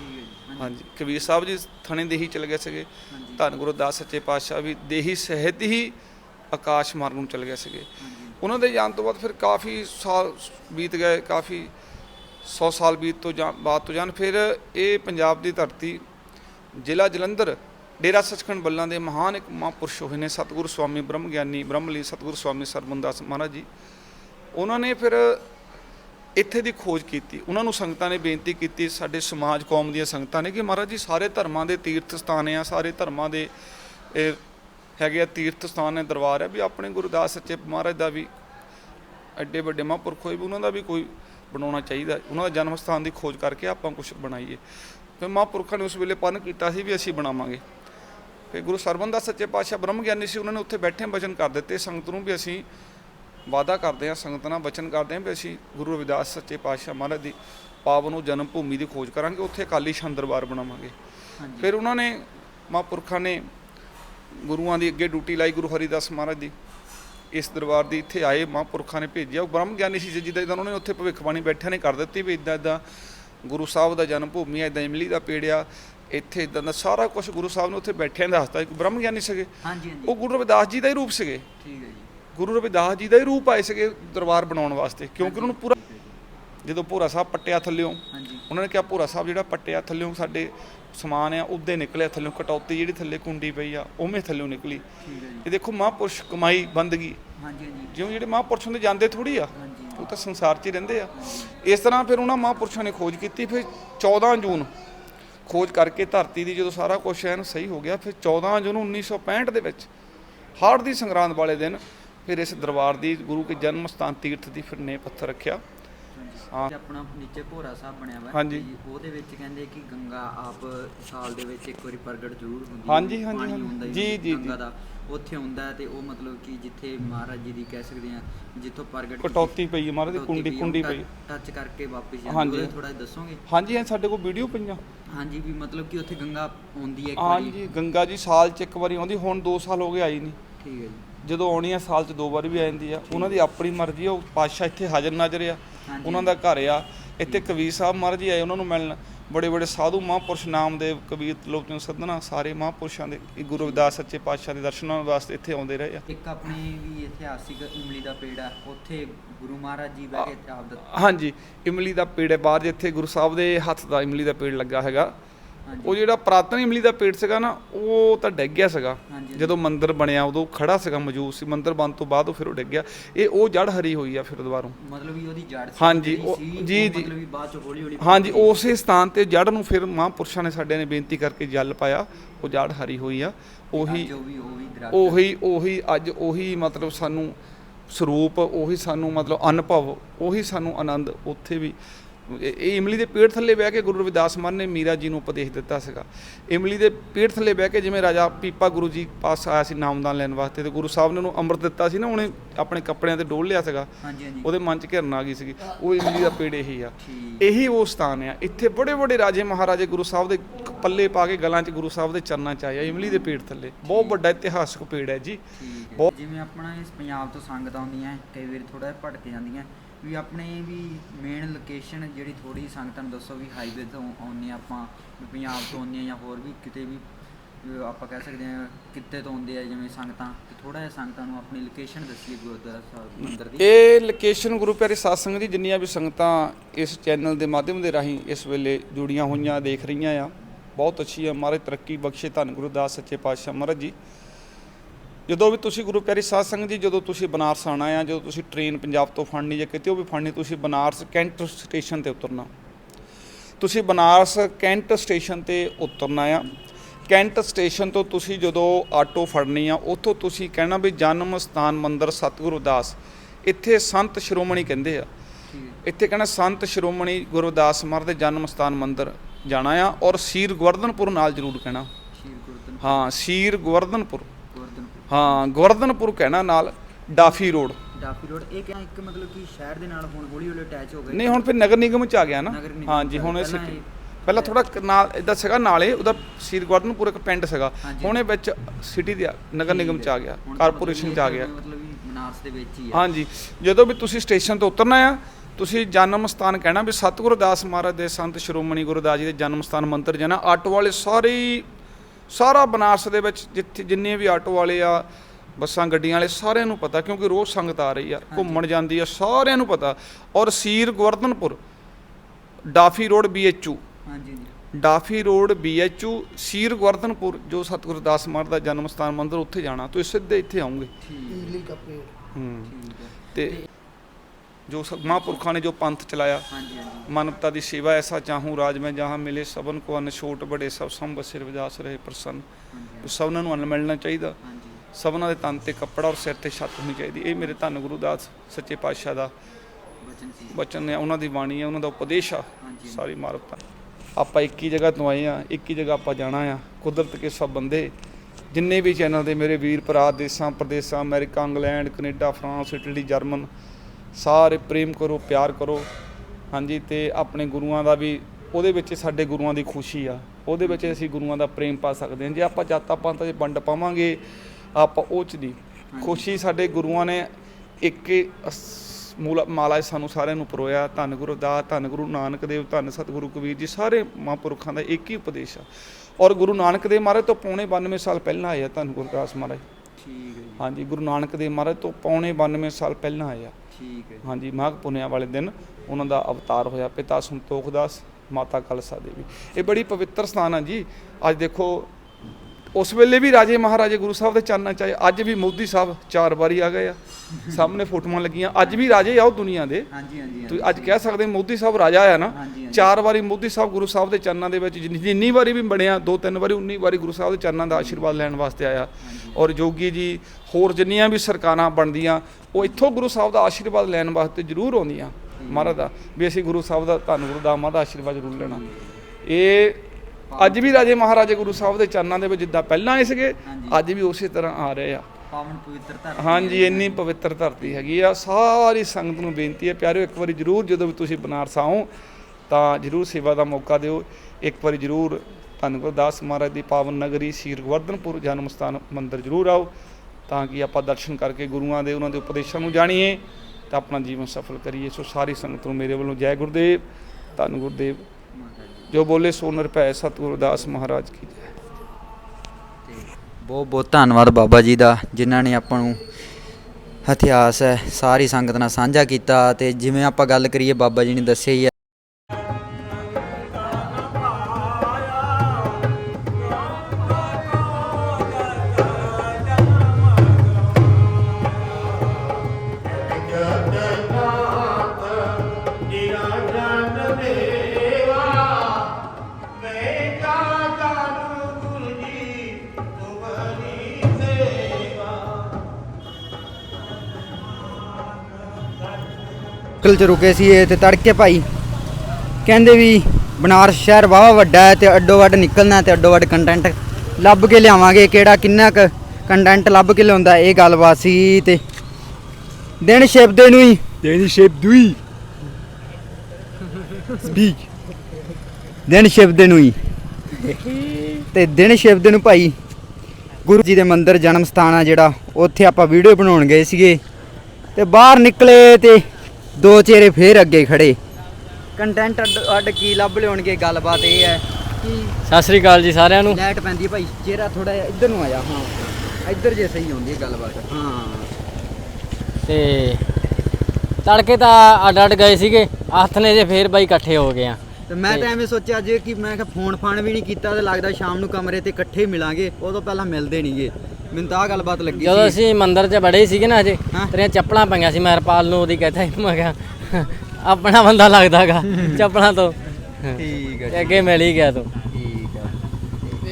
Speaker 1: ਜੀ
Speaker 4: ਹਾਂਜੀ। ਕਬੀਰ ਸਾਹਿਬ ਜੀ ਥਣੇ ਦੇ ਹੀ ਚਲੇ ਗਏ ਸੀਗੇ। ਧੰਨ ਗੁਰੂ ਦਾਸ ਸੱਚੇ ਪਾਤਸ਼ਾਹ ਵੀ ਦੇਹੀ ਸਹਿਤ ਹੀ ਆਕਾਸ਼ ਮਾਰਗ ਨੂੰ ਚਲੇ ਗਏ ਸੀਗੇ। ਉਹਨਾਂ ਦੇ ਜਾਣ ਤੋਂ ਬਾਅਦ ਫਿਰ ਕਾਫੀ ਸਾਲ ਬੀਤ ਗਏ ਕਾਫੀ 100 ਸਾਲ ਬੀਤ ਤੋਂ ਜਾਂ ਬਾਅਦ ਤੋਂ ਜਾਣ ਫਿਰ ਇਹ ਪੰਜਾਬ ਦੀ ਧਰਤੀ ਜ਼ਿਲ੍ਹਾ ਜਲੰਧਰ ਡੇਰਾ ਸੱਚਖੰਡ ਬੱਲਾਂ ਦੇ ਮਹਾਨ ਇੱਕ ਮਹਾਂਪੁਰਸ਼ ਹੋਏ ਨੇ ਸਤਿਗੁਰੂ ਸਵਾਮੀ ਬ੍ਰਹਮ ਗਿਆਨੀ ਬ੍ਰਹਮਲੀ ਸਤਿਗੁਰੂ ਸਵਾਮੀ ਸਰਬੰਦਾਸ ਮਹਾਰਾਜ ਜੀ। ਉਹਨਾਂ ਨੇ ਫਿਰ ਇੱਥੇ ਦੀ ਖੋਜ ਕੀਤੀ। ਉਹਨਾਂ ਨੂੰ ਸੰਗਤਾਂ ਨੇ ਬੇਨਤੀ ਕੀਤੀ, ਸਾਡੇ ਸਮਾਜ ਕੌਮ ਦੀਆਂ ਸੰਗਤਾਂ ਨੇ ਕਿ ਮਹਾਰਾਜ ਜੀ, ਸਾਰੇ ਧਰਮਾਂ ਦੇ ਤੀਰਥ ਸਥਾਨ ਆ, ਸਾਰੇ ਧਰਮਾਂ ਦੇ, ਇਹ ਹੈਗੇ ਆ ਤੀਰਥ ਸਥਾਨ ਹੈ ਦਰਬਾਰ ਹੈ ਵੀ ਆਪਣੇ ਗੁਰਦਾਸ ਸੱਚੇ ਮਹਾਰਾਜ ਦਾ ਵੀ ਐਡੇ ਵੱਡੇ ਮਹਾਂਪੁਰਖ ਹੋਏ ਵੀ ਉਹਨਾਂ ਦਾ ਵੀ ਕੋਈ ਬਣਾਉਣਾ ਚਾਹੀਦਾ। ਉਹਨਾਂ ਦਾ ਜਨਮ ਸਥਾਨ ਦੀ ਖੋਜ ਕਰਕੇ ਆਪਾਂ ਕੁਝ ਬਣਾਈਏ। ਫਿਰ ਮਹਾਂਪੁਰਖਾਂ ਨੇ ਉਸ ਵੇਲੇ ਪਨ ਕੀਤਾ ਸੀ ਵੀ ਅਸੀਂ ਬਣਾਵਾਂਗੇ। ਫਿਰ ਗੁਰੂ ਸਰਬੰਦਾਸ ਸੱਚੇ ਪਾਤਸ਼ਾਹ ਬ੍ਰਹਮ ਗਿਆਨੀ ਸੀ ਉਹਨਾਂ ਨੇ ਉੱਥੇ ਬੈਠੇ ਬਚਨ ਕਰ ਦਿੱਤੇ। ਸੰਗਤ ਨੂੰ ਵੀ ਅਸੀਂ ਵਾਅਦਾ ਕਰਦੇ ਹਾਂ ਸੰਗਤ ਨਾਲ ਬਚਨ ਕਰਦੇ ਹਾਂ ਵੀ ਅਸੀਂ ਗੁਰੂ ਰਵਿਦਾਸ ਸੱਚੇ ਪਾਤਸ਼ਾਹ ਮਹਾਰਾਜ ਦੀ ਪਾਵਨ ਉਹ ਜਨਮ ਭੂਮੀ ਦੀ ਖੋਜ ਕਰਾਂਗੇ ਉੱਥੇ ਅਕਾਲੀ ਛੰਦ ਦਰਬਾਰ ਬਣਾਵਾਂਗੇ। ਫਿਰ ਉਹਨਾਂ ਨੇ ਮਹਾਂਪੁਰਖਾਂ ਨੇ ਗੁਰੂਆਂ ਦੀ ਅੱਗੇ ਡਿਊਟੀ ਲਾਈ ਗੁਰੂ ਹਰੀਦਾਸ ਮਹਾਰਾਜ ਦੀ। ਇਸ ਦਰਬਾਰ ਦੀ ਇੱਥੇ ਆਏ ਮਹਾਂਪੁਰਖਾਂ ਨੇ ਭੇਜਿਆ। ਉਹ ਬ੍ਰਹਮ ਗਿਆਨੀ ਸੀ ਜਿੱਦਾਂ ਜਿੱਦਾਂ ਉਹਨਾਂ ਨੇ ਉੱਥੇ ਭਵਿੱਖਬਾਣੀ ਬੈਠਿਆਂ ਨੇ ਕਰ ਦਿੱਤੀ ਵੀ ਇਦਾਂ ਇਦਾਂ ਗੁਰੂ ਸਾਹਿਬ ਦਾ ਜਨਮ ਭੂਮੀ ਹੈ ਇਦਾਂ ਇਮਲੀ ਦਾ ਪੇੜਿਆ ਇੱਥੇ ਇਦਾਂ ਦਾ ਸਾਰਾ ਕੁਝ ਗੁਰੂ ਸਾਹਿਬ ਨੇ ਉੱਥੇ ਬੈਠਿਆਂ ਦੱਸਤਾ ਕਿ ਬ੍ਰਹਮ ਗਿਆਨੀ ਸੀਗੇ।
Speaker 1: ਹਾਂਜੀ ਹਾਂਜੀ।
Speaker 4: ਉਹ ਗੁਰੂ ਰਵਿਦਾਸ ਜੀ ਦਾ ਹੀ ਰੂਪ ਸੀਗੇ।
Speaker 1: ਠੀਕ ਹੈ ਜੀ।
Speaker 4: ਗੁਰੂ ਰਵਿਦਾਸ ਜੀ ਦਾ ਹੀ ਰੂਪ ਆਏ ਸੀਗੇ ਦਰਬਾਰ ਬਣਾਉਣ ਵਾਸਤੇ ਕਿਉਂਕਿ ਉਹਨਾਂ ਨੂੰ ਪੂਰਾ ਜਦੋਂ ਭੋਰਾ ਸਾਹਿਬ ਪੱਟਿਆ ਥੱਲਿਓਂ
Speaker 1: ਹਾਂਜੀ।
Speaker 4: ਉਹਨਾਂ ਨੇ ਕਿਹਾ ਭੋਰਾ ਸਾਹਿਬ ਜਿਹੜਾ ਪੱਟਿਆ ਥੱਲਿਓਂ ਸਾਡੇ ਸਮਾਨ ਆ ਉੱਦੇ ਨਿਕਲਿਆ ਥੱਲਿਓਂ ਕਟੌਤੀ ਜਿਹੜੀ ਥੱਲੇ ਕੁੰਡੀ ਪਈ ਆ ਉਵੇਂ ਥੱਲਿਓਂ ਨਿਕਲੀ। ਇਹ ਦੇਖੋ ਮਹਾਂਪੁਰਸ਼ ਕਮਾਈ ਬੰਦਗੀ
Speaker 1: ਹਾਂਜੀ ਹਾਂਜੀ।
Speaker 4: ਜਿਉਂ ਜਿਹੜੇ ਮਹਾਂਪੁਰਸ਼ ਹੁੰਦੇ ਜਾਂਦੇ ਥੋੜੀ ਆ ਉਹ ਤਾਂ ਸੰਸਾਰ 'ਚ ਹੀ ਰਹਿੰਦੇ ਆ। ਇਸ ਤਰ੍ਹਾਂ ਫਿਰ ਉਹਨਾਂ ਮਹਾਂਪੁਰਸ਼ਾਂ ਨੇ ਖੋਜ ਕੀਤੀ ਫਿਰ 14 ਜੂਨ ਖੋਜ ਕਰਕੇ ਧਰਤੀ ਦੀ ਜਦੋਂ ਸਾਰਾ ਕੁਝ ਐਨ ਸਹੀ ਹੋ ਗਿਆ ਫਿਰ 14 ਜੂਨ 1965 ਦੇ ਵਿੱਚ ਹਾੜ ਦੀ ਸੰਗਰਾਂਦ ਵਾਲੇ ਦਿਨ ਫਿਰ ਇਸ ਦਰਬਾਰ ਦੀ ਗੁਰੂ ਕੇ ਜਨਮ ਸਥਾਨ ਤੀਰਥ ਦੀ ਫਿਰ ਨੇ ਪੱਥਰ ਰੱਖਿਆ ਹਾਂ
Speaker 1: ਆਪਣਾ ਨੀਚੇ ਭੋਰਾ ਸਾਹਿਬ ਬਣਿਆ
Speaker 4: ਹਾਂਜੀ।
Speaker 1: ਤੇ ਉਹਦੇ ਵਿੱਚ ਕਹਿੰਦੇ ਕਿ ਗੰਗਾ ਆਪ ਸਾਲ ਦੇ ਵਿੱਚ ਇੱਕ ਵਾਰੀ ਪ੍ਰਗਟ ਜ਼ਰੂਰ ਹੁੰਦੀ ਹੈ,
Speaker 4: ਹਾਂਜੀ, ਹਾਂਜੀ।
Speaker 1: ਹੀ
Speaker 4: ਜੀ, ਜੀ,
Speaker 1: ਗੰਗਾ। ਦਾ ਉੱਥੇ ਹੁੰਦਾ ਤੇ ਉਹ ਮਤਲਬ ਕਿ ਜਿੱਥੇ ਮਹਾਰਾਜ ਜੀ ਦੀ ਕਹਿ ਸਕਦੇ ਆ ਜਿੱਥੋਂ ਪ੍ਰਗਟ
Speaker 4: ਕਟੌਤੀ ਪਈ ਹੈ ਮਹਾਰਾਜ ਦੀ
Speaker 1: ਕਟੌਤੀ
Speaker 4: ਕੁੰਡੀ
Speaker 1: ਪਈ,
Speaker 4: ਕੁੰਡੀ
Speaker 1: ਉਹ
Speaker 4: ਪਈ।
Speaker 1: ਟੱਚ ਕਰਕੇ ਵਾਪਸ
Speaker 4: ਹਾਂਜੀ।
Speaker 1: ਜਾਂਦੀ ਉਹਦੇ ਥੋੜਾ ਦੱਸੋਗੇ?
Speaker 4: ਹਾਂਜੀ ਹਾਂ ਸਾਡੇ ਕੋਲ ਵੀਡੀਓ ਪਈਆਂ।
Speaker 1: ਹਾਂਜੀ ਵੀ ਮਤਲਬ ਕਿ ਉੱਥੇ ਗੰਗਾ ਆਉਂਦੀ ਹੈ ਇੱਕ ਵਾਰੀ।
Speaker 4: ਹਾਂਜੀ ਗੰਗਾ ਜੀ ਸਾਲ 'ਚ ਇੱਕ ਵਾਰੀ ਆਉਂਦੀ ਹੁਣ 2 ਸਾਲ ਹੋ ਗਏ ਆਈ ਨਹੀਂ।
Speaker 1: ਠੀਕ ਹੈ ਜੀ।
Speaker 4: ਜਦੋਂ ਆਉਣੀ ਆ ਸਾਲ 'ਚ ਦੋ ਵਾਰ ਵੀ ਆ ਜਾਂਦੀ ਆ। ਉਹਨਾਂ ਦੀ ਆਪਣੀ ਮਰਜ਼ੀ ਆ ਉਹ ਪਾਤਸ਼ਾਹ ਇੱਥੇ ਹਾਜ਼ਰ ਨਾਜ਼ਰ ਆ।
Speaker 1: ਹਾਂਜੀ।
Speaker 4: ਉਹਨਾਂ ਦਾ ਘਰ ਆ। ਇੱਥੇ ਕਬੀਰ ਸਾਹਿਬ ਮਹਾਰਾਜ ਜੀ ਆਏ ਉਹਨਾਂ ਨੂੰ ਮਿਲਣ। ਬੜੇ ਬੜੇ ਸਾਧੂ ਮਹਾਂਪੁਰਸ਼ ਨਾਮਦੇਵ ਕਬੀਰ ਲੋਚਨ ਸਦਨਾ ਸਾਰੇ ਮਹਾਂਪੁਰਸ਼ਾਂ ਦੇ ਇਹ ਗੁਰੂ ਰਵਿਦਾਸ ਸੱਚੇ ਪਾਤਸ਼ਾਹ ਦੇ ਦਰਸ਼ਨਾਂ ਵਾਸਤੇ ਇੱਥੇ ਆਉਂਦੇ ਰਹੇ ਆ
Speaker 1: ਇੱਕ ਆਪਣੀ ਵੀ ਇਤਿਹਾਸਿਕ ਇਮਲੀ ਦਾ ਪੇੜ ਆ ਉੱਥੇ ਗੁਰੂ ਮਹਾਰਾਜ ਜੀ ਬਹਿ ਕੇ ਆਪ ਦਾ
Speaker 4: ਹਾਂਜੀ ਇਮਲੀ ਦਾ ਪੇੜ ਹੈ ਬਾਹਰ ਜਿੱਥੇ ਗੁਰੂ ਸਾਹਿਬ ਦੇ ਹੱਥ ਦਾ ਇਮਲੀ ਦਾ ਪੇੜ ਲੱਗਾ ਹੈਗਾ। ਉਹ ਜਿਹੜਾ ਪੁਰਾਤਨ ਇਮਲੀ ਦਾ ਪੇੜ ਸੀਗਾ ਨਾ ਉਹ ਤਾਂ ਡਿੱਗ ਗਿਆ ਸੀਗਾ। ਜਦੋਂ ਮੰਦਿਰ ਬਣਿਆ ਉਦੋਂ ਖੜਾ ਸੀਗਾ ਮੌਜੂਦ ਸੀ। ਮੰਦਿਰ ਬਣ ਤੋਂ ਬਾਅਦ ਉਹ ਫਿਰ ਉਹ ਡਿੱਗ ਗਿਆ। ਇਹ ਉਹ ਜੜ ਹਰੀ ਹੋਈ ਆ ਫਿਰ ਦੁਬਾਰੋਂ।
Speaker 1: ਮਤਲਬ ਵੀ ਉਹਦੀ ਜੜ ਸੀ
Speaker 4: ਹਾਂਜੀ, ਜੀ, ਜੀ।
Speaker 1: ਮਤਲਬ ਵੀ ਬਾਅਦ ਚ ਹੌਲੀ ਹੌਲੀ
Speaker 4: ਹਾਂਜੀ ਉਸੇ ਸਥਾਨ ਤੇ ਜੜ ਨੂੰ ਫਿਰ ਮਹਾਂਪੁਰਸ਼ਾਂ ਨੇ ਸਾਡੇ ਨੇ ਬੇਨਤੀ ਕਰਕੇ ਜਲ ਪਾਇਆ। ਉਹ ਜੜ ਹਰੀ ਹੋਈ ਆ। ਉਹੀ
Speaker 1: ਉਹੀ
Speaker 4: ਉਹੀ ਅੱਜ ਉਹੀ ਮਤਲਬ ਸਾਨੂੰ ਸਰੂਪ ਉਹੀ ਸਾਨੂੰ ਮਤਲਬ ਅਨੁਭਵ ਉਹੀ ਸਾਨੂੰ ਆਨੰਦ ਉੱਥੇ ਵੀ ਇਹ ਇਮਲੀ ਦੇ ਪੇੜ ਥੱਲੇ ਬਹਿ ਕੇ ਗੁਰੂ ਰਵਿਦਾਸ ਮਾਨ ਨੇ ਮੀਰਾ ਜੀ ਨੂੰ ਉਪਦੇਸ਼ ਦਿੱਤਾ ਸੀਗਾ। ਇਮਲੀ ਦੇ ਪੇੜ ਥੱਲੇ ਬਹਿ ਕੇ ਜਿਵੇਂ ਰਾਜਾ ਪੀਪਾ ਗੁਰੂ ਜੀ ਪਾਸ ਆਇਆ ਸੀ ਨਾਮਦਾਨ ਲੈਣ ਵਾਸਤੇ ਤੇ ਗੁਰੂ ਸਾਹਿਬ ਨੇ ਉਹਨੂੰ ਅੰਮ੍ਰਿਤ ਦਿੱਤਾ ਸੀ ਨਾ ਉਹਨੇ ਆਪਣੇ ਕੱਪੜਿਆਂ ਤੇ ਡੋਲ ਲਿਆ ਸੀਗਾ। ਉਹਦੇ ਮਨ 'ਚ ਘਿਰਨ ਆ ਗਈ ਸੀਗੀ। ਉਹ ਇਮਲੀ ਦਾ ਪੇੜ ਇਹੀ ਆ। ਇਹੀ ਉਹ ਸਥਾਨ ਆ। ਇੱਥੇ ਬੜੇ ਬੜੇ ਰਾਜੇ ਮਹਾਰਾਜੇ ਗੁਰੂ ਸਾਹਿਬ ਦੇ ਪੱਲੇ ਪਾ ਕੇ ਗਲਾਂ 'ਚ ਗੁਰੂ ਸਾਹਿਬ ਦੇ ਚਰਨਾਂ 'ਚ ਆਇਆ ਇਮਲੀ ਦੇ ਪੇੜ ਥੱਲੇ। ਬਹੁਤ ਵੱਡਾ ਇਤਿਹਾਸਕ ਪੇੜ ਹੈ ਜੀ।
Speaker 1: ਜਿਵੇਂ ਆਪਣਾ ਇਸ ਪੰਜਾਬ ਤੋਂ ਸੰਗਤ ਆਉਂਦੀਆਂ ਕਈ ਵਾਰ ਥੋੜਾ ਭਟਕ ਜਾਂਦੀਆਂ। ਵੀ ਆਪਣੇ ਵੀ ਮੇਨ ਲੋਕੇਸ਼ਨ ਜਿਹੜੀ ਥੋੜੀ ਸੰਗਤਾਂ ਨੂੰ ਦੱਸੋ ਵੀ ਹਾਈਵੇ ਤੋਂ ਆਉਂਦੇ ਆਪਾਂ ਪੰਜਾਬ ਤੋਂ ਆਉਂਦੇ ਆ ਜਾਂ ਹੋਰ ਵੀ ਕਿਤੇ ਵੀ ਆਪਾਂ ਕਹਿ ਸਕਦੇ ਹਾਂ ਕਿੱਤੇ ਤੋਂ ਆਉਂਦੇ ਆ ਜਿਵੇਂ ਸੰਗਤਾਂ, ਤੇ ਥੋੜਾ ਜਿਹਾ ਸੰਗਤਾਂ ਨੂੰ ਆਪਣੀ ਲੋਕੇਸ਼ਨ ਦੱਸੀਏ ਗੁਰਦੁਆਰਾ ਸਾਹਿਬ ਮੰਦਰ ਦੀ।
Speaker 4: ਇਹ ਲੋਕੇਸ਼ਨ ਗੁਰੂ ਪਿਆਰੇ ਸਾਧ ਸੰਗਤ ਜੀ ਜਿੰਨੀਆਂ ਵੀ ਸੰਗਤਾਂ ਇਸ ਚੈਨਲ ਦੇ ਮਾਧਿਅਮ ਦੇ ਰਾਹੀਂ ਇਸ ਵੇਲੇ ਜੁੜੀਆਂ ਹੋਈਆਂ, ਦੇਖ ਰਹੀਆਂ ਆ, ਬਹੁਤ ਅੱਛੀ ਆ ਮਹਾਰਾਜ ਤਰੱਕੀ ਬਖਸ਼ੇ ਧੰਨ ਗੁਰਦਾਸ ਸੱਚੇ ਪਾਤਸ਼ਾਹ ਮਹਾਰਾਜ ਜੀ। ਜਦੋਂ ਵੀ ਤੁਸੀਂ ਗੁਰੂ ਪਿਆਰੀ ਸਾਧ ਸੰਗਤ ਜੀ ਜਦੋਂ ਤੁਸੀਂ ਬਨਾਰਸ ਆਣਾ ਆ ਜਦੋਂ ਤੁਸੀਂ ਟ੍ਰੇਨ ਪੰਜਾਬ ਤੋਂ ਫੜਨੀ ਜਾਂ ਕਿਤੇ ਵੀ ਫੜਨੀ ਤੁਸੀਂ ਬਨਾਰਸ ਕੈਂਟ ਸਟੇਸ਼ਨ ਤੇ ਉਤਰਨਾ। ਤੁਸੀਂ ਬਨਾਰਸ ਕੈਂਟ ਸਟੇਸ਼ਨ ਤੇ ਉਤਰਨਾ ਆ। ਕੈਂਟ ਸਟੇਸ਼ਨ ਤੋਂ ਤੁਸੀਂ ਜਦੋਂ ਆਟੋ ਫੜਨੀ ਆ ਉੱਥੋਂ ਤੁਸੀਂ ਕਹਿਣਾ ਵੀ ਜਨਮ ਸਥਾਨ ਮੰਦਿਰ ਸਤਿਗੁਰੂ ਦਾਸ। ਇੱਥੇ ਸੰਤ ਸ਼੍ਰੋਮਣੀ ਕਹਿੰਦੇ ਆ। ਇੱਥੇ ਕਹਿੰਦਾ ਸੰਤ ਸ਼੍ਰੋਮਣੀ ਗੁਰਦਾਸ ਮਹਾਰਾਜ ਦੇ ਜਨਮ ਸਥਾਨ ਮੰਦਿਰ ਜਾਣਾ ਆ ਔਰ ਸੀਰ ਗਵਰਧਨਪੁਰ ਨਾਲ ਜ਼ਰੂਰ ਕਹਿਣਾ। ਹਾਂ ਸੀਰ ਗਵਰਧਨਪੁਰ। ਹਾਂ ਗਵਰਧਨਪੁਰ ਕਹਿਣਾ ਨਾਲ ਡਾਫੀ ਰੋਡ।
Speaker 1: ਡਾਫੀ ਰੋਡ ਇਹ ਕਿਹਾ ਇੱਕ ਮਤਲਬ ਕਿ ਸ਼ਹਿਰ ਦੇ ਨਾਲ ਹੁਣ ਹੌਲੀ ਹੌਲੀ ਅਟੈਚ ਹੋ ਗਏ।
Speaker 4: ਨਹੀਂ ਹੁਣ ਫਿਰ ਨਗਰ ਨਿਗਮ ਚ ਆ ਗਿਆ ਨਾ।
Speaker 1: ਨਗਰ ਨਿਗਮ
Speaker 4: ਹਾਂਜੀ ਹੁਣ ਇਹ।
Speaker 1: ਪਹਿਲਾਂ
Speaker 4: ਸਿਟੀ
Speaker 1: ਇਹ-
Speaker 4: ਪਹਿਲਾਂ ਥੋੜਾ ਨਾਲ ਇਦਾਂ ਸੀਗਾ ਨਾਲੇ ਉਹਦਾ ਸੀਰ ਗਵਰਧਨਪੁਰ ਇੱਕ ਪਿੰਡ ਸੀਗਾ।
Speaker 1: ਹਾਂਜੀ।
Speaker 4: ਹੁਣ ਇਹ ਵਿੱਚ ਸਿਟੀ ਦੇ ਆ- ਨਗਰ ਨਿਗਮ ਚ ਆ ਗਿਆ
Speaker 1: ਹੁਣ ਤਾਂ
Speaker 4: ਕਾਰਪੋਰੇਸ਼ਨ ਚ ਆ ਗਿਆ।
Speaker 1: ਮਤਲਬ ਵੀ ਬਨਾਰਸ ਦੇ ਵਿੱਚ ਹੀ ਆ।
Speaker 4: ਹਾਂਜੀ ਜਦੋਂ ਵੀ ਤੁਸੀਂ ਸਟੇਸ਼ਨ ਤੋਂ ਉਤਰਨਾ ਆ ਤੁਸੀਂ ਜਨਮ ਸਥਾਨ ਕਹਿਣਾ ਵੀ ਸਤਿਗੁਰੂ ਦਾਸ ਮਹਾਰਾਜ ਦੇ ਸੰਤ ਸ਼੍ਰੋਮਣੀ ਗੁਰਦਾਸ ਜੀ ਦੇ ਜਨਮ ਸਥਾਨ ਮੰਤਰ ਜਾਣਾ ਆਟੋ ਵਾਲੇ ਸਾਰੇ ਹੀ ਸਾਰਾ ਬਨਾਰਸ ਦੇ ਵਿੱਚ ਜਿੱਥੇ ਜਿੰਨੇ ਵੀ ਆਟੋ ਵਾਲੇ ਆ ਬੱਸਾਂ ਗੱਡੀਆਂ ਵਾਲੇ ਸਾਰਿਆਂ ਨੂੰ ਪਤਾ ਕਿਉਂਕਿ ਰੋਜ਼ ਸੰਗਤ ਆ ਰਹੀ ਆ ਘੁੰਮਣ ਜਾਂਦੀ ਆ ਸਾਰਿਆਂ ਨੂੰ ਪਤਾ। ਔਰ ਸੀਰ ਗਵਰਧਨਪੁਰ ਡਾਫੀ ਰੋਡ ਬੀਐਚਯੂ
Speaker 1: ਹਾਂਜੀ ਜੀ।
Speaker 4: ਡਾਫੀ ਰੋਡ ਬੀਐਚਯੂ ਸੀਰ ਗਵਰਧਨਪੁਰ ਜੋ ਸਤਿਗੁਰੂ ਦਾਸ ਮਹਾਰਾਜ ਦਾ ਜਨਮ ਸਥਾਨ ਮੰਦਿਰ ਉੱਥੇ ਜਾਣਾ ਤੁਸੀਂ ਸਿੱਧੇ ਇੱਥੇ ਆਉਂਗੇ।
Speaker 1: ਠੀਕ
Speaker 4: ਹੂੰ।
Speaker 1: ਠੀਕ ਹੈ।
Speaker 4: ਤੇ ਜੋ ਮਹਾਂਪੁਰਖਾਂ ਨੇ ਜੋ ਪੰਥ ਚਲਾਇਆ।
Speaker 1: ਹਾਂਜੀ ਹਾਂਜੀ।
Speaker 4: ਮਾਨਵਤਾ ਦੀ ਸੇਵਾ ਐਸਾ ਚਾਹੂੰ ਰਾਜ ਮੈਂ ਜਹਾਂ ਮਿਲੇ ਸਭਨ ਕੋ ਅਨ ਛੋਟ ਬੜੇ ਸਭ ਸੰਭ ਸਿਰ ਵਿਦਾਸ ਰਹੇ ਪ੍ਰਸੰਨ। ਸਭਨਾਂ ਨੂੰ ਅਨ ਮਿਲਣਾ ਚਾਹੀਦਾ।
Speaker 1: ਹਾਂਜੀ।
Speaker 4: ਸਭਨਾਂ ਦੇ ਤਨ ਤੇ ਕੱਪੜਾ ਔਰ ਸਿਰ ਤੇ ਛੱਤ ਹੋਣੀ ਚਾਹੀਦੀ। ਇਹ ਮੇਰੇ ਧੰਨ ਗੁਰੂ ਦਾਸ ਸੱਚੇ ਪਾਤਸ਼ਾਹ ਦਾ
Speaker 1: ਬਚਨ ਸੀ।
Speaker 4: ਬਚਨ ਹੈ। ਉਹਨਾਂ ਦੀ ਬਾਣੀ ਹੈ ਉਹਨਾਂ ਦਾ ਉਪਦੇਸ਼ ਆ। ਸਾਰੀ ਮਾਨਵਤਾ ਆਪਾਂ ਇੱਕ ਹੀ ਜਗ੍ਹਾ ਤੋਂ ਆਏ ਆ ਇੱਕ ਹੀ ਜਗ੍ਹਾ ਆਪਾਂ ਜਾਣਾ ਆ। ਕੁਦਰਤ ਕੇ ਸਭ ਬੰਦੇ ਜਿੰਨੇ ਵੀ ਚੈਨਲ ਦੇ ਮੇਰੇ ਵੀਰ ਭਰਾ ਦੇਸਾਂ ਪ੍ਰਦੇਸਾਂ America England Canada France Italy German ਸਾਰੇ ਪ੍ਰੇਮ ਕਰੋ ਪਿਆਰ ਕਰੋ। ਹਾਂਜੀ ਤੇ ਆਪਣੇ ਗੁਰੂਆਂ ਦਾ ਵੀ ਉਹਦੇ ਵਿੱਚ ਸਾਡੇ ਗੁਰੂਆਂ ਦੀ ਖੁਸ਼ੀ ਆ। ਉਹਦੇ ਵਿੱਚ ਅਸੀਂ ਗੁਰੂਆਂ ਦਾ ਪ੍ਰੇਮ ਪਾ ਸਕਦੇ ਹਾਂ। ਜੇ ਆਪਾਂ ਜਾਤਾਂ ਪਾਤਾਂ 'ਚ ਵੰਡ ਪਾਵਾਂਗੇ ਆਪਾਂ ਉਹ 'ਚ ਨਹੀਂ। ਖੁਸ਼ੀ ਸਾਡੇ ਗੁਰੂਆਂ ਨੇ ਇੱਕ ਮੂਲ ਮਾਲਾ ਸਾਨੂੰ ਸਾਰਿਆਂ ਨੂੰ ਪਰੋਇਆ। ਧੰਨ ਗੁਰੂ ਦਾ ਧੰਨ ਗੁਰੂ ਨਾਨਕ ਦੇਵ ਧੰਨ ਸਤਿਗੁਰੂ ਕਬੀਰ ਜੀ ਸਾਰੇ ਮਹਾਂਪੁਰਖਾਂ ਦਾ ਇੱਕ ਹੀ ਉਪਦੇਸ਼ ਆ। ਔਰ ਗੁਰੂ ਨਾਨਕ ਦੇਵ ਮਹਾਰਾਜ ਤੋਂ ਪੌਣੇ 92 ਸਾਲ ਪਹਿਲਾਂ ਆਏ ਆ ਧੰਨ ਗੁਰਦਾਸ ਮਹਾਰਾਜ।
Speaker 1: ਠੀਕ ਹੈ ਜੀ।
Speaker 4: ਹਾਂਜੀ ਗੁਰੂ ਨਾਨਕ ਦੇਵ ਮਹਾਰਾਜ ਤੋਂ ਪੌਣੇ 92 ਸਾਲ ਪਹਿਲਾਂ ਆਏ ਆ।
Speaker 1: ਠੀਕ ਹੈ
Speaker 4: ਹਾਂਜੀ, ਮਾਘ ਪੁੰਨਿਆ ਵਾਲੇ ਦਿਨ ਉਹਨਾਂ ਦਾ ਅਵਤਾਰ ਹੋਇਆ, ਪਿਤਾ ਸੰਤੋਖ ਦਾਸ ਮਾਤਾ ਕਲਸਾ ਦੇਵੀ। ਇਹ ਬੜੀ ਪਵਿੱਤਰ ਸਥਾਨ ਆ ਜੀ। ਅੱਜ ਦੇਖੋ ਉਸ ਵੇਲੇ ਵੀ ਰਾਜੇ ਮਹਾਰਾਜੇ ਗੁਰੂ ਸਾਹਿਬ ਦੇ ਚਰਨਾਂ ਚ ਆਏ। ਅੱਜ ਵੀ ਮੋਦੀ ਸਾਹਿਬ ਚਾਰ ਵਾਰੀ ਆ ਗਏ ਆ। ਸਾਹਮਣੇ ਫੋਟੋਆਂ ਲੱਗੀਆਂ। ਅੱਜ ਵੀ ਰਾਜੇ ਆ ਉਹ ਦੁਨੀਆ ਦੇ।
Speaker 1: ਹਾਂਜੀ ਹਾਂਜੀ
Speaker 4: ਤੁਸੀਂ ਅੱਜ ਕਹਿ ਸਕਦੇ ਮੋਦੀ ਸਾਹਿਬ ਰਾਜਾ ਆ ਨਾ। ਚਾਰ ਵਾਰੀ ਮੋਦੀ ਸਾਹਿਬ ਗੁਰੂ ਸਾਹਿਬ ਦੇ ਚਰਨਾਂ ਦੇ ਵਿੱਚ ਜਿੰਨੀ ਜਿੰਨੀ ਵਾਰੀ ਵੀ ਬਣਿਆ ਦੋ ਤਿੰਨ ਵਾਰੀ 19 ਵਾਰੀ ਗੁਰੂ ਸਾਹਿਬ ਦੇ ਚਰਨਾਂ ਦਾ ਆਸ਼ੀਰਵਾਦ ਲੈਣ ਵਾਸਤੇ ਆਇਆ। ਔਰ ਜੋਗੀ ਜੀ ਹੋਰ ਜਿੰਨੀਆਂ ਵੀ ਸਰਕਾਰਾਂ ਬਣਦੀਆਂ ਉਹ ਇੱਥੋਂ ਗੁਰੂ ਸਾਹਿਬ ਦਾ ਆਸ਼ੀਰਵਾਦ ਲੈਣ ਵਾਸਤੇ ਜ਼ਰੂਰ ਆਉਂਦੀਆਂ। ਮਹਾਰਾਜ ਦਾ ਵੀ ਅਸੀਂ ਗੁਰੂ ਸਾਹਿਬ ਦਾ ਧੰਨ ਗੁਰੂ ਦਾ ਆਸ਼ੀਰਵਾਦ ਜ਼ਰੂਰ ਲੈਣਾ। ਇਹ ਅੱਜ ਵੀ ਰਾਜੇ ਮਹਾਰਾਜੇ ਗੁਰੂ ਸਾਹਿਬ ਦੇ ਚਰਨਾਂ ਦੇ ਵਿੱਚ ਜਿੱਦਾਂ ਪਹਿਲਾਂ ਆਏ ਸੀਗੇ ਅੱਜ ਵੀ ਉਸੇ ਤਰ੍ਹਾਂ ਆ ਰਹੇ ਆ।
Speaker 1: ਪਾਵਨ ਪਵਿੱਤਰ ਧਰਤੀ
Speaker 4: ਹਾਂਜੀ ਇੰਨੀ ਪਵਿੱਤਰ ਧਰਤੀ ਹੈਗੀ ਆ। ਸਾਰੀ ਸੰਗਤ ਨੂੰ ਬੇਨਤੀ ਹੈ ਪਿਆਰਿਓ ਇੱਕ ਵਾਰੀ ਜਰੂਰ ਜਦੋਂ ਵੀ ਤੁਸੀਂ ਬਨਾਰਸ ਆਓ ਤਾਂ ਜਰੂਰ ਸੇਵਾ ਦਾ ਮੌਕਾ ਦਿਓ। ਇੱਕ ਵਾਰੀ ਜਰੂਰ ਧੰਨ ਗੁਰਦਾਸ ਮਹਾਰਾਜ ਦੀ ਪਾਵਨ ਨਗਰੀ ਸ਼੍ਰੀ ਗੋਵਰਧਨਪੁਰ ਜਨਮ ਸਥਾਨ ਮੰਦਿਰ ਜਰੂਰ ਆਓ ਤਾਂ ਕਿ ਆਪਾਂ ਦਰਸ਼ਨ ਕਰਕੇ ਗੁਰੂਆਂ ਦੇ ਉਹਨਾਂ ਦੇ ਉਪਦੇਸ਼ਾਂ ਨੂੰ ਜਾਣੀਏ ਤਾਂ ਆਪਣਾ ਜੀਵਨ ਸਫਲ ਕਰੀਏ। ਸੋ ਸਾਰੀ ਸੰਗਤ ਨੂੰ ਮੇਰੇ ਵੱਲੋਂ ਜੈ ਗੁਰਦੇਵ ਧੰਨ ਗੁਰਦੇਵ। ਜੋ ਬੋਲੇ ਸੋ ਨਿਰਭੈ, ਸਤਿਗੁਰੂ ਦਾਸ ਮਹਾਰਾਜ ਕੀ ਜੈ।
Speaker 1: ਬਹੁਤ ਬਹੁਤ ਧੰਨਵਾਦ ਬਾਬਾ ਜੀ ਦਾ, ਜਿਨ੍ਹਾਂ ਨੇ ਆਪਾਂ ਨੂੰ ਇਤਿਹਾਸ ਹੈ, ਸਾਰੀ ਸੰਗਤ ਨਾਲ ਸਾਂਝਾ ਕੀਤਾ ਤੇ ਜਿਵੇਂ ਆਪਾਂ ਗੱਲ ਕਰੀਏ, ਬਾਬਾ ਜੀ ਨੇ ਦੱਸਿਆ ਹੀ 'ਚ ਰੁਕੇ ਸੀ ਇਹ ਤੇ ਤੜਕੇ ਭਾਈ ਕਹਿੰਦੇ ਵੀ ਬਨਾਰਸ ਸ਼ਹਿਰ ਵਾਵਾ ਵੱਡਾ ਹੈ ਤੇ ਅੱਡੋ ਵੱਡ ਨਿਕਲਣਾ ਤੇ ਅੱਡੋ ਵੱਡ ਕੰਟੈਂਟ ਲੱਭ ਕੇ ਲਿਆਵਾਂਗੇ ਕਿਹੜਾ ਕਿੰਨਾ ਕੁ ਕੰਟੈਂਟ ਲੱਭ ਕੇ ਲਿਆਉਂਦਾ ਇਹ ਗੱਲਬਾਤ ਸੀ ਤੇ ਦਿਨ ਸ਼ਿਵਦੇ ਨੂੰ ਹੀ
Speaker 5: Deni Shep Dui. Speak.
Speaker 1: ਦਿਨ ਸ਼ਿਵਦੇ ਨੂੰ ਹੀ ਤੇ ਦਿਨ ਸ਼ਿਵਦੇ ਨੂੰ ਭਾਈ ਗੁਰੂ ਜੀ ਦੇ ਮੰਦਿਰ ਜਨਮ ਸਥਾਨ ਆ ਜਿਹੜਾ ਉੱਥੇ ਆਪਾਂ ਵੀਡੀਓ ਬਣਾਉਣ ਗਏ ਸੀਗੇ ਤੇ ਬਾਹਰ ਨਿਕਲੇ ਤੇ ਦੋ ਚਿਹਰੇ ਫੇਰ ਅੱਗੇ ਖੜੇ। ਕੰਟੈਂਟ ਅੱਡ ਅੱਡ ਕੀ ਲੱਭ ਲਿਆਉਣਗੇ ਗੱਲਬਾਤ ਇਹ ਹੈ ਕਿ
Speaker 6: ਸਤਿ ਸ੍ਰੀ ਅਕਾਲ ਜੀ ਸਾਰਿਆਂ ਨੂੰ।
Speaker 1: ਲਾਈਟ ਪੈਂਦੀ ਹੈ ਭਾਈ ਚਿਹਰਾ ਥੋੜਾ ਜਿਹਾ ਇੱਧਰ ਨੂੰ ਆਇਆ ਹਾਂ। ਇੱਧਰ ਜੇ ਸਹੀ ਹੁੰਦੀ ਹੈ ਗੱਲਬਾਤ ਹਾਂ।
Speaker 6: ਤੇ ਤੜਕੇ ਤਾਂ ਅੱਡ ਅੱਡ ਗਏ ਸੀਗੇ ਹੱਥ ਨੇ ਜੇ ਫੇਰ ਬਾਈ ਇਕੱਠੇ ਹੋ ਗਏ ਆ।
Speaker 1: ਤੇ ਮੈਂ ਤਾਂ ਐਵੇਂ ਸੋਚਿਆ ਜੇ ਕਿ ਮੈਂ ਕਿਹਾ ਫੋਨ ਫਾਨ ਵੀ ਨਹੀਂ ਕੀਤਾ ਤੇ ਲੱਗਦਾ ਸ਼ਾਮ ਨੂੰ ਕਮਰੇ ਤੇ ਇਕੱਠੇ ਮਿਲਾਂਗੇ ਉਦੋਂ ਪਹਿਲਾਂ ਮਿਲਦੇ ਨਹੀਂਗੇ ਮੈਨੂੰ ਤਾਂ ਆ ਗੱਲਬਾਤ ਲੱਗੀ
Speaker 6: ਜਦੋਂ
Speaker 1: ਸੀ।
Speaker 6: ਅਸੀਂ ਮੰਦਿਰ 'ਚ ਬੜੇ ਸੀਗੇ ਨਾ ਅਜੇ
Speaker 1: ਹਾਂ।
Speaker 6: ਤੇਰੀਆਂ ਚੱਪਲਾਂ ਪਈਆਂ ਸੀ ਮੈਂ ਹਰਪਾਲ ਨੂੰ ਉਹਦੀ ਕਹਤਾ ਮੈਂ ਕਿਹਾ ਆਪਣਾ ਬੰਦਾ ਲੱਗਦਾਗਾ ਚੱਪਲਾਂ ਤੋਂ।
Speaker 1: ਠੀਕ ਹੈ
Speaker 6: ਤੇ ਅੱਗੇ ਮਿਲ ਹੀ ਗਿਆ ਤੂੰ।
Speaker 1: ਠੀਕ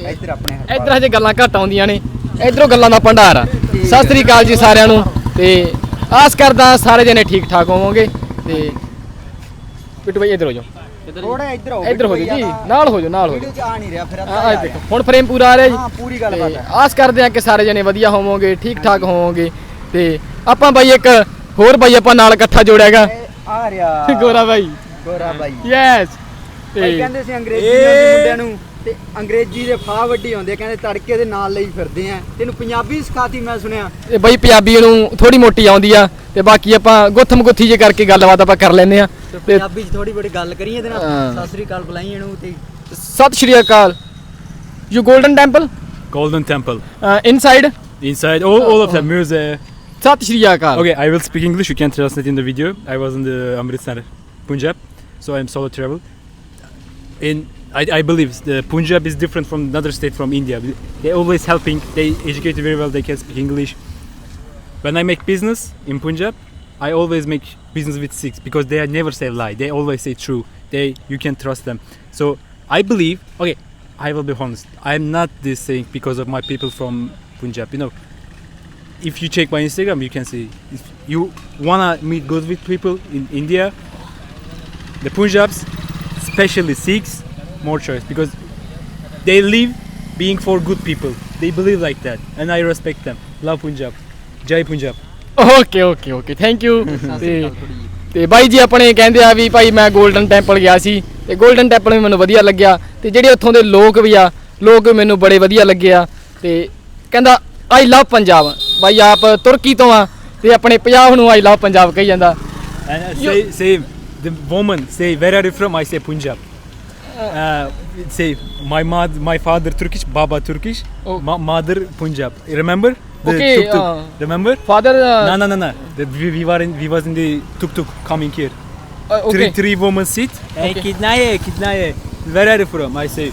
Speaker 1: ਹੈ ਇੱਧਰ ਆਪਣੇ।
Speaker 7: ਇੱਧਰ ਹਜੇ ਗੱਲਾਂ ਘੱਟ ਆਉਂਦੀਆਂ ਨੇ। ਇਧਰੋਂ ਗੱਲਾਂ ਦਾ ਭੰਡਾਰ ਆ। ਸਤਿ ਸ੍ਰੀ ਅਕਾਲ ਜੀ ਸਾਰਿਆਂ ਨੂੰ। ਤੇ ਆਸ ਕਰਦਾ ਸਾਰੇ ਜਣੇ ਠੀਕ ਠਾਕ ਹੋਵੋਗੇ। ਤੇ ਬਿੱਟੂ ਭਾਈ ਇੱਧਰ ਹੋ ਜਾਓ।
Speaker 1: ਥੋੜਾ ਇੱਧਰ ਹੋ
Speaker 7: ਇੱਧਰ ਹੋ ਜਾਓ ਜੀ ਨਾਲ ਹੋ ਜਾਓ ਨਾਲ ਹੋ
Speaker 1: ਵੀਡੀਓ ਚ ਆ ਨਹੀਂ ਰਿਹਾ ਫਿਰ
Speaker 7: ਆ ਆ ਦੇਖੋ ਹੁਣ ਫਰੇਮ ਪੂਰਾ ਆ ਰਿਹਾ ਜੀ।
Speaker 1: ਹਾਂ ਪੂਰੀ ਗੱਲਬਾਤ
Speaker 7: ਤੇ
Speaker 1: ਹੈ।
Speaker 7: ਆਸ ਕਰਦੇ ਆ ਕਿ ਸਾਰੇ ਜਣੇ ਵਧੀਆ ਹੋਵੋਗੇ ਠੀਕ ਠਾਕ ਹੋਵੋਗੇ। ਤੇ ਆਪਾਂ ਬਾਈ ਇੱਕ ਹੋਰ ਬਾਈ ਆਪਾਂ ਨਾਲ ਇਕੱਠਾ ਜੋੜਿਆਗਾ।
Speaker 1: ਇਹ ਆ ਰਿਹਾ।
Speaker 7: ਗੋਰਾ ਬਾਈ।
Speaker 1: ਗੋਰਾ ਬਾਈ।
Speaker 7: ਯੈਸ
Speaker 1: ਭਾਈ
Speaker 7: ਤੇ
Speaker 1: ਕਹਿੰਦੇ ਸੀ ਅੰਗਰੇਜ਼ੀ ਦੇ ਮੁੰਡਿਆਂ ਨੂੰ ਤੇ ਅੰਗਰੇਜ਼ੀ ਦੇ ਫਾਹ ਵੱਡੀ ਹੁੰਦੇ ਕਹਿੰਦੇ ਤੜਕੇ ਦੇ ਨਾਲ ਲਈ ਫਿਰਦੇ ਆ। ਤੈਨੂੰ ਪੰਜਾਬੀ ਸਿਖਾਤੀ ਮੈਂ ਸੁਣਿਆ।
Speaker 7: ਇਹ ਬਾਈ ਪੰਜਾਬੀ ਨੂੰ ਥੋੜੀ ਮੋਟੀ ਆਉਂਦੀ ਆ। ਤੇ ਬਾਕੀ ਆਪਾਂ ਗੁੱਥਮ ਗੁੱਥੀ ਜੇ ਕਰਕੇ ਗੱਲਬਾਤ ਆਪਾਂ ਕਰ ਲੈਂਦੇ ਆ
Speaker 1: ਤੇ
Speaker 7: ਤੇ
Speaker 1: ਪੰਜਾਬੀ 'ਚ ਥੋੜੀ ਬੜੀ ਗੱਲ ਕਰੀਏ ਇਹਦੇ ਨਾਲ
Speaker 7: ਹਾਂ।
Speaker 1: ਸਤਿ ਸ੍ਰੀ ਅਕਾਲ ਬੁਲਾਈ ਇਹਨੂੰ ਤੇ
Speaker 7: ਸਤਿ ਸ਼੍ਰੀ ਅਕਾਲ you golden temple
Speaker 5: Golden Temple.
Speaker 7: Inside
Speaker 5: Inside, all, all of them. Here's a...
Speaker 7: ਸਤਿ ਸ਼੍ਰੀ ਅਕਾਲ
Speaker 5: Okay, I will speak English. You can translate in the video. I was in the Amritsar, Punjab, so I'm solo travel. In I, I believe the Punjab is different from another state from India. They always helping. They educate very well. They can speak English. When I make business in Punjab, I always make business with Sikhs because they never say lie. They always say true. They you can trust them. So I believe. Okay, I will be honest. I'm not this saying because of my people from Punjab. You know, if you check my Instagram, you can see if you wanna meet good with people in India, the Punjabs, especially Sikhs, more choice because they live being for good people. they believe like that, and I respect them. Love Punjab, Jai Punjab.
Speaker 7: Okay okay okay thank you ਤੇ ਤੇ ਬਾਈ ਜੀ ਆਪਣੇ ਕਹਿੰਦੇ ਆ ਵੀ ਭਾਈ ਮੈਂ 골ਡਨ ਟੈਂਪਲ ਗਿਆ ਸੀ ਤੇ 골ਡਨ ਟੈਂਪਲ ਵੀ ਮੈਨੂੰ ਵਧੀਆ ਲੱਗਿਆ ਤੇ ਜਿਹੜੇ ਉੱਥੋਂ ਦੇ ਲੋਕ ਵੀ ਆ ਲੋਕ ਵੀ ਮੈਨੂੰ ਬੜੇ ਵਧੀਆ ਲੱਗੇ ਆ ਤੇ ਕਹਿੰਦਾ ਆਈ ਲਵ ਪੰਜਾਬ ਬਾਈ ਆਪ ਤੁਰਕੀ ਤੋਂ ਆ ਤੇ ਆਪਣੇ ਪੰਜਾਬ ਨੂੰ ਆਈ ਲਵ ਪੰਜਾਬ ਕਹੀ ਜਾਂਦਾ
Speaker 5: uh, say, say, the woman say, where are you from? I say Punjab. Uh, say, my mother, my father Turkish, Baba Turkish,
Speaker 7: Oh.
Speaker 5: ma- mother Punjab. You remember? The
Speaker 7: Okay,
Speaker 5: tuk-tuk.
Speaker 7: uh,
Speaker 5: remember?
Speaker 7: Father
Speaker 5: no, no, no, no. The, we, we were in, we was in the tuk tuk coming here.
Speaker 7: Okay
Speaker 5: Three, three women sit. Hey,
Speaker 7: Okay.
Speaker 5: Kidnaye, Kidnaye. Where are you from? I say,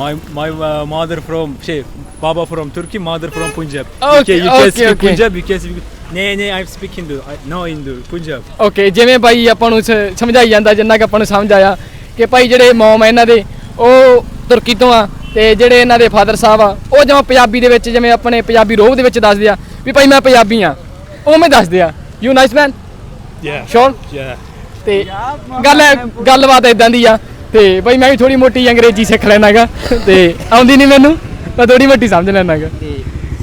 Speaker 5: my my uh, mother from, şey, Baba from Turkey, mother from Punjab.
Speaker 7: Okay,
Speaker 5: you can, you can
Speaker 7: okay,
Speaker 5: speak
Speaker 7: okay.
Speaker 5: Punjab, you can speak. Nee, nee, I'm speaking Hindu. I, no Hindu, Punjab.
Speaker 7: Okay ਜਿਵੇਂ ਬਾਈ ਆਪਾਂ ਨੂੰ ਸ- ਸਮਝਾਈ ਜਾਂਦਾ ਜਿੰਨਾ ਕਿ ਆਪਾਂ ਨੂੰ ਸਮਝ ਆਇਆ ਕਿ ਭਾਈ ਜਿਹੜੇ ਮੌਮ ਆ ਇਹਨਾਂ ਦੇ ਉਹ ਤੁਰਕੀ ਤੋਂ ਆ ਤੇ ਜਿਹੜੇ ਇਹਨਾਂ ਦੇ ਫਾਦਰ ਸਾਹਿਬ ਆ ਉਹ ਜਿਵੇਂ ਪੰਜਾਬੀ ਦੇ ਵਿੱਚ ਜਿਵੇਂ ਆਪਣੇ ਪੰਜਾਬੀ ਰੋਹ ਦੇ ਵਿੱਚ ਦੱਸਦੇ ਆ ਵੀ ਭਾਈ ਮੈਂ ਪੰਜਾਬੀ ਆ ਉਵੇਂ ਦੱਸਦੇ ਆ ਯੂ ਨਾਈਸ ਮੈਨ. ਸ਼ੋਰ. ਤੇ ਗੱਲ ਗੱਲਬਾਤ ਇਦਾਂ ਦੀ ਆ ਤੇ ਭਾਈ ਮੈਂ ਵੀ ਥੋੜੀ ਮੋਟੀ ਅੰਗਰੇਜ਼ੀ ਸਿੱਖ ਲੈਣਾਗਾ ਤੇ ਆਉਂਦੀ ਨਹੀਂ ਮੈਨੂੰ ਮੈਂ ਥੋੜੀ ਮੋਟੀ ਸਮਝ ਲੈਣਾਗਾ
Speaker 1: ਤੇ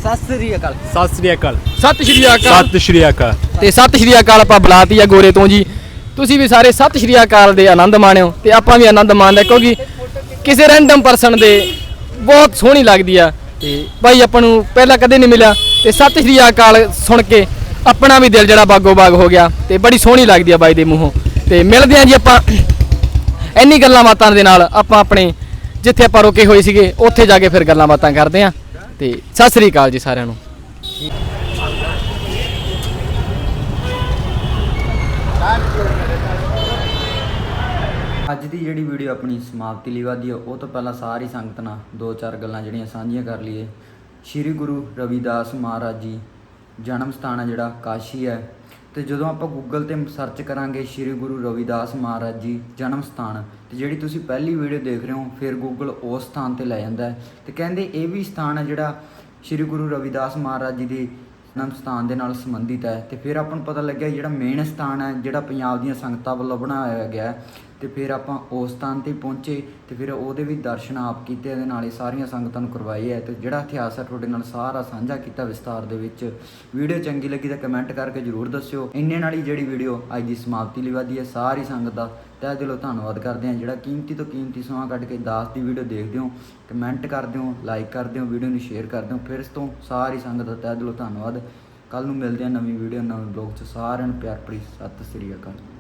Speaker 1: ਸਤਿ ਸ੍ਰੀ ਅਕਾਲ
Speaker 5: Sat Sri Akal.
Speaker 7: ਸਤਿ ਸ਼੍ਰੀ ਅਕਾਲ
Speaker 5: Sat Shri Akal.
Speaker 7: ਤੇ ਸਤਿ ਸ਼੍ਰੀ ਅਕਾਲ ਆਪਾਂ ਬੁਲਾਤੀ ਆ ਗੋਰੇ ਤੋਂ ਜੀ ਤੁਸੀਂ ਵੀ ਸਾਰੇ ਸਤਿ ਸ਼੍ਰੀ ਅਕਾਲ ਦੇ ਆਨੰਦ ਮਾਣਿਓ ਤੇ ਆਪਾਂ ਵੀ ਆਨੰਦ ਮਾਣਦੇ ਕਿਉਂਕਿ ਕਿਸੇ ਰੈਂਡਮ ਪਰਸਨ ਦੇ ਬਹੁਤ ਸੋਹਣੀ ਲੱਗਦੀ ਆ। ਤੇ ਭਾਈ ਆਪਾਂ ਨੂੰ ਪਹਿਲਾਂ ਕਦੇ ਨਹੀਂ ਮਿਲਿਆ। ਤੇ ਸਤਿ ਸ਼੍ਰੀ ਅਕਾਲ ਸੁਣ ਕੇ ਆਪਣਾ ਵੀ ਦਿਲ ਜਿਹੜਾ ਬਾਗੋ ਬਾਗ ਹੋ ਗਿਆ ਤੇ ਬੜੀ ਸੋਹਣੀ ਲੱਗਦੀ ਆ ਬਾਈ ਦੇ ਮੂੰਹੋਂ। ਤੇ ਮਿਲਦੇ ਆ ਜੀ ਆਪਾਂ ਇੰਨੀ ਗੱਲਾਂ ਬਾਤਾਂ ਦੇ ਨਾਲ ਆਪਾਂ ਆਪਣੇ ਜਿੱਥੇ ਆਪਾਂ ਰੁਕੇ ਹੋਏ ਸੀਗੇ ਉੱਥੇ ਜਾ ਕੇ ਫਿਰ ਗੱਲਾਂ ਬਾਤਾਂ ਕਰਦੇ ਆ। ਤੇ ਸਤਿ ਸ਼੍ਰੀ ਅਕਾਲ ਜੀ ਸਾਰਿਆਂ ਨੂੰ।
Speaker 1: ਅੱਜ ਦੀ ਜਿਹੜੀ ਵੀਡੀਓ ਆਪਣੀ ਸਮਾਪਤੀ ਲਈ ਵਾਦੀ ਹੈ ਉਹ ਤੋਂ ਪਹਿਲਾਂ ਸਾਰੀ ਸੰਗਤ ਨਾਲ ਦੋ ਚਾਰ ਗੱਲਾਂ ਜਿਹੜੀਆਂ ਸਾਂਝੀਆਂ ਕਰ ਲਈਏ। ਸ੍ਰੀ ਗੁਰੂ ਰਵਿਦਾਸ ਮਹਾਰਾਜ ਜੀ, ਜਨਮ ਸਥਾਨ ਹੈ ਜਿਹੜਾ, ਕਾਸ਼ੀ ਹੈ ਤੇ ਜਦੋਂ ਆਪਾਂ ਗੂਗਲ ਤੇ ਸਰਚ ਕਰਾਂਗੇ ਸ੍ਰੀ ਗੁਰੂ ਰਵਿਦਾਸ ਮਹਾਰਾਜ ਜੀ ਜਨਮ ਸਥਾਨ, ਤੇ ਜਿਹੜੀ ਤੁਸੀਂ ਪਹਿਲੀ ਵੀਡੀਓ ਦੇਖ ਰਹੇ ਹੋ, ਫਿਰ ਗੂਗਲ ਉਸ ਸਥਾਨ ਤੇ ਲੈ ਜਾਂਦਾ ਹੈ। ਤੇ ਕਹਿੰਦੇ ਇਹ ਵੀ ਸਥਾਨ ਹੈ ਜਿਹੜਾ ਸ੍ਰੀ ਗੁਰੂ ਰਵਿਦਾਸ ਮਹਾਰਾਜ ਜੀ ਦੀ ਜਨਮ ਸਥਾਨ ਦੇ ਨਾਲ ਸੰਬੰਧਿਤ ਹੈ। ਤੇ ਫਿਰ ਆਪਾਂ ਨੂੰ ਪਤਾ ਲੱਗਿਆ ਜਿਹੜਾ ਮੇਨ ਸਥਾਨ ਹੈ, ਜਿਹੜਾ ਪੰਜਾਬ ਦੀਆਂ ਸੰਗਤਾਂ ਵੱਲੋਂ ਬਣਾਇਆ ਗਿਆ ਤੇ ਫਿਰ ਆਪਾਂ ਉਸ ਸਥਾਨ ਤੇ ਪਹੁੰਚੇ ਤੇ ਫਿਰ ਉਹਦੇ ਵੀ ਦਰਸ਼ਨ ਆਪ ਕੀਤੇ ਇਹਦੇ ਨਾਲ ਸਾਰੀਆਂ ਸੰਗਤਾਂ ਨੂੰ ਕਰਵਾਏ ਹੈ ਤੇ ਜਿਹੜਾ ਇਤਿਹਾਸ ਹੈ ਤੁਹਾਡੇ ਨਾਲ ਸਾਰਾ ਸਾਂਝਾ ਕੀਤਾ ਵਿਸਤਾਰ ਦੇ ਵਿੱਚ। ਵੀਡੀਓ ਚੰਗੀ ਲੱਗੀ ਤਾਂ ਕਮੈਂਟ ਕਰਕੇ ਜਰੂਰ ਦੱਸਿਓ। ਇੰਨੇ ਨਾਲ ਹੀ ਜਿਹੜੀ ਵੀਡੀਓ ਅੱਜ ਦੀ ਸਮਾਪਤੀ ਲਈ ਵਾਦੀ ਹੈ। ਸਾਰੀ ਸੰਗਤ ਦਾ ਤਹਿ ਦਿਲੋਂ ਧੰਨਵਾਦ ਕਰਦੇ ਹਾਂ। ਜਿਹੜਾ ਕੀਮਤੀ ਤੋਂ ਕੀਮਤੀ ਸਮਾਂ ਕੱਢ ਕੇ ਦਾਸ ਦੀ ਵੀਡੀਓ ਦੇਖਦੇ ਹੋ ਕਮੈਂਟ ਕਰਦੇ ਹੋ ਲਾਈਕ ਕਰਦੇ ਹੋ, ਵੀਡੀਓ ਨੂੰ ਸ਼ੇਅਰ ਕਰਦੇ ਹੋ, ਫਿਰ ਇਸ ਤੋਂ ਸਾਰੀ ਸੰਗਤ ਦਾ ਤਹਿ ਦਿਲੋਂ ਧੰਨਵਾਦ। ਕੱਲ ਨੂੰ ਮਿਲਦੇ ਹਾਂ ਨਵੀਂ ਵੀਡੀਓ ਨਾਲ ਬਲੌਗ 'ਚ। ਸਾਰਿਆਂ ਨੂੰ ਪਿਆਰ ਭਰੀ ਸਤਿ ਸ੍ਰੀ ਅਕਾਲ।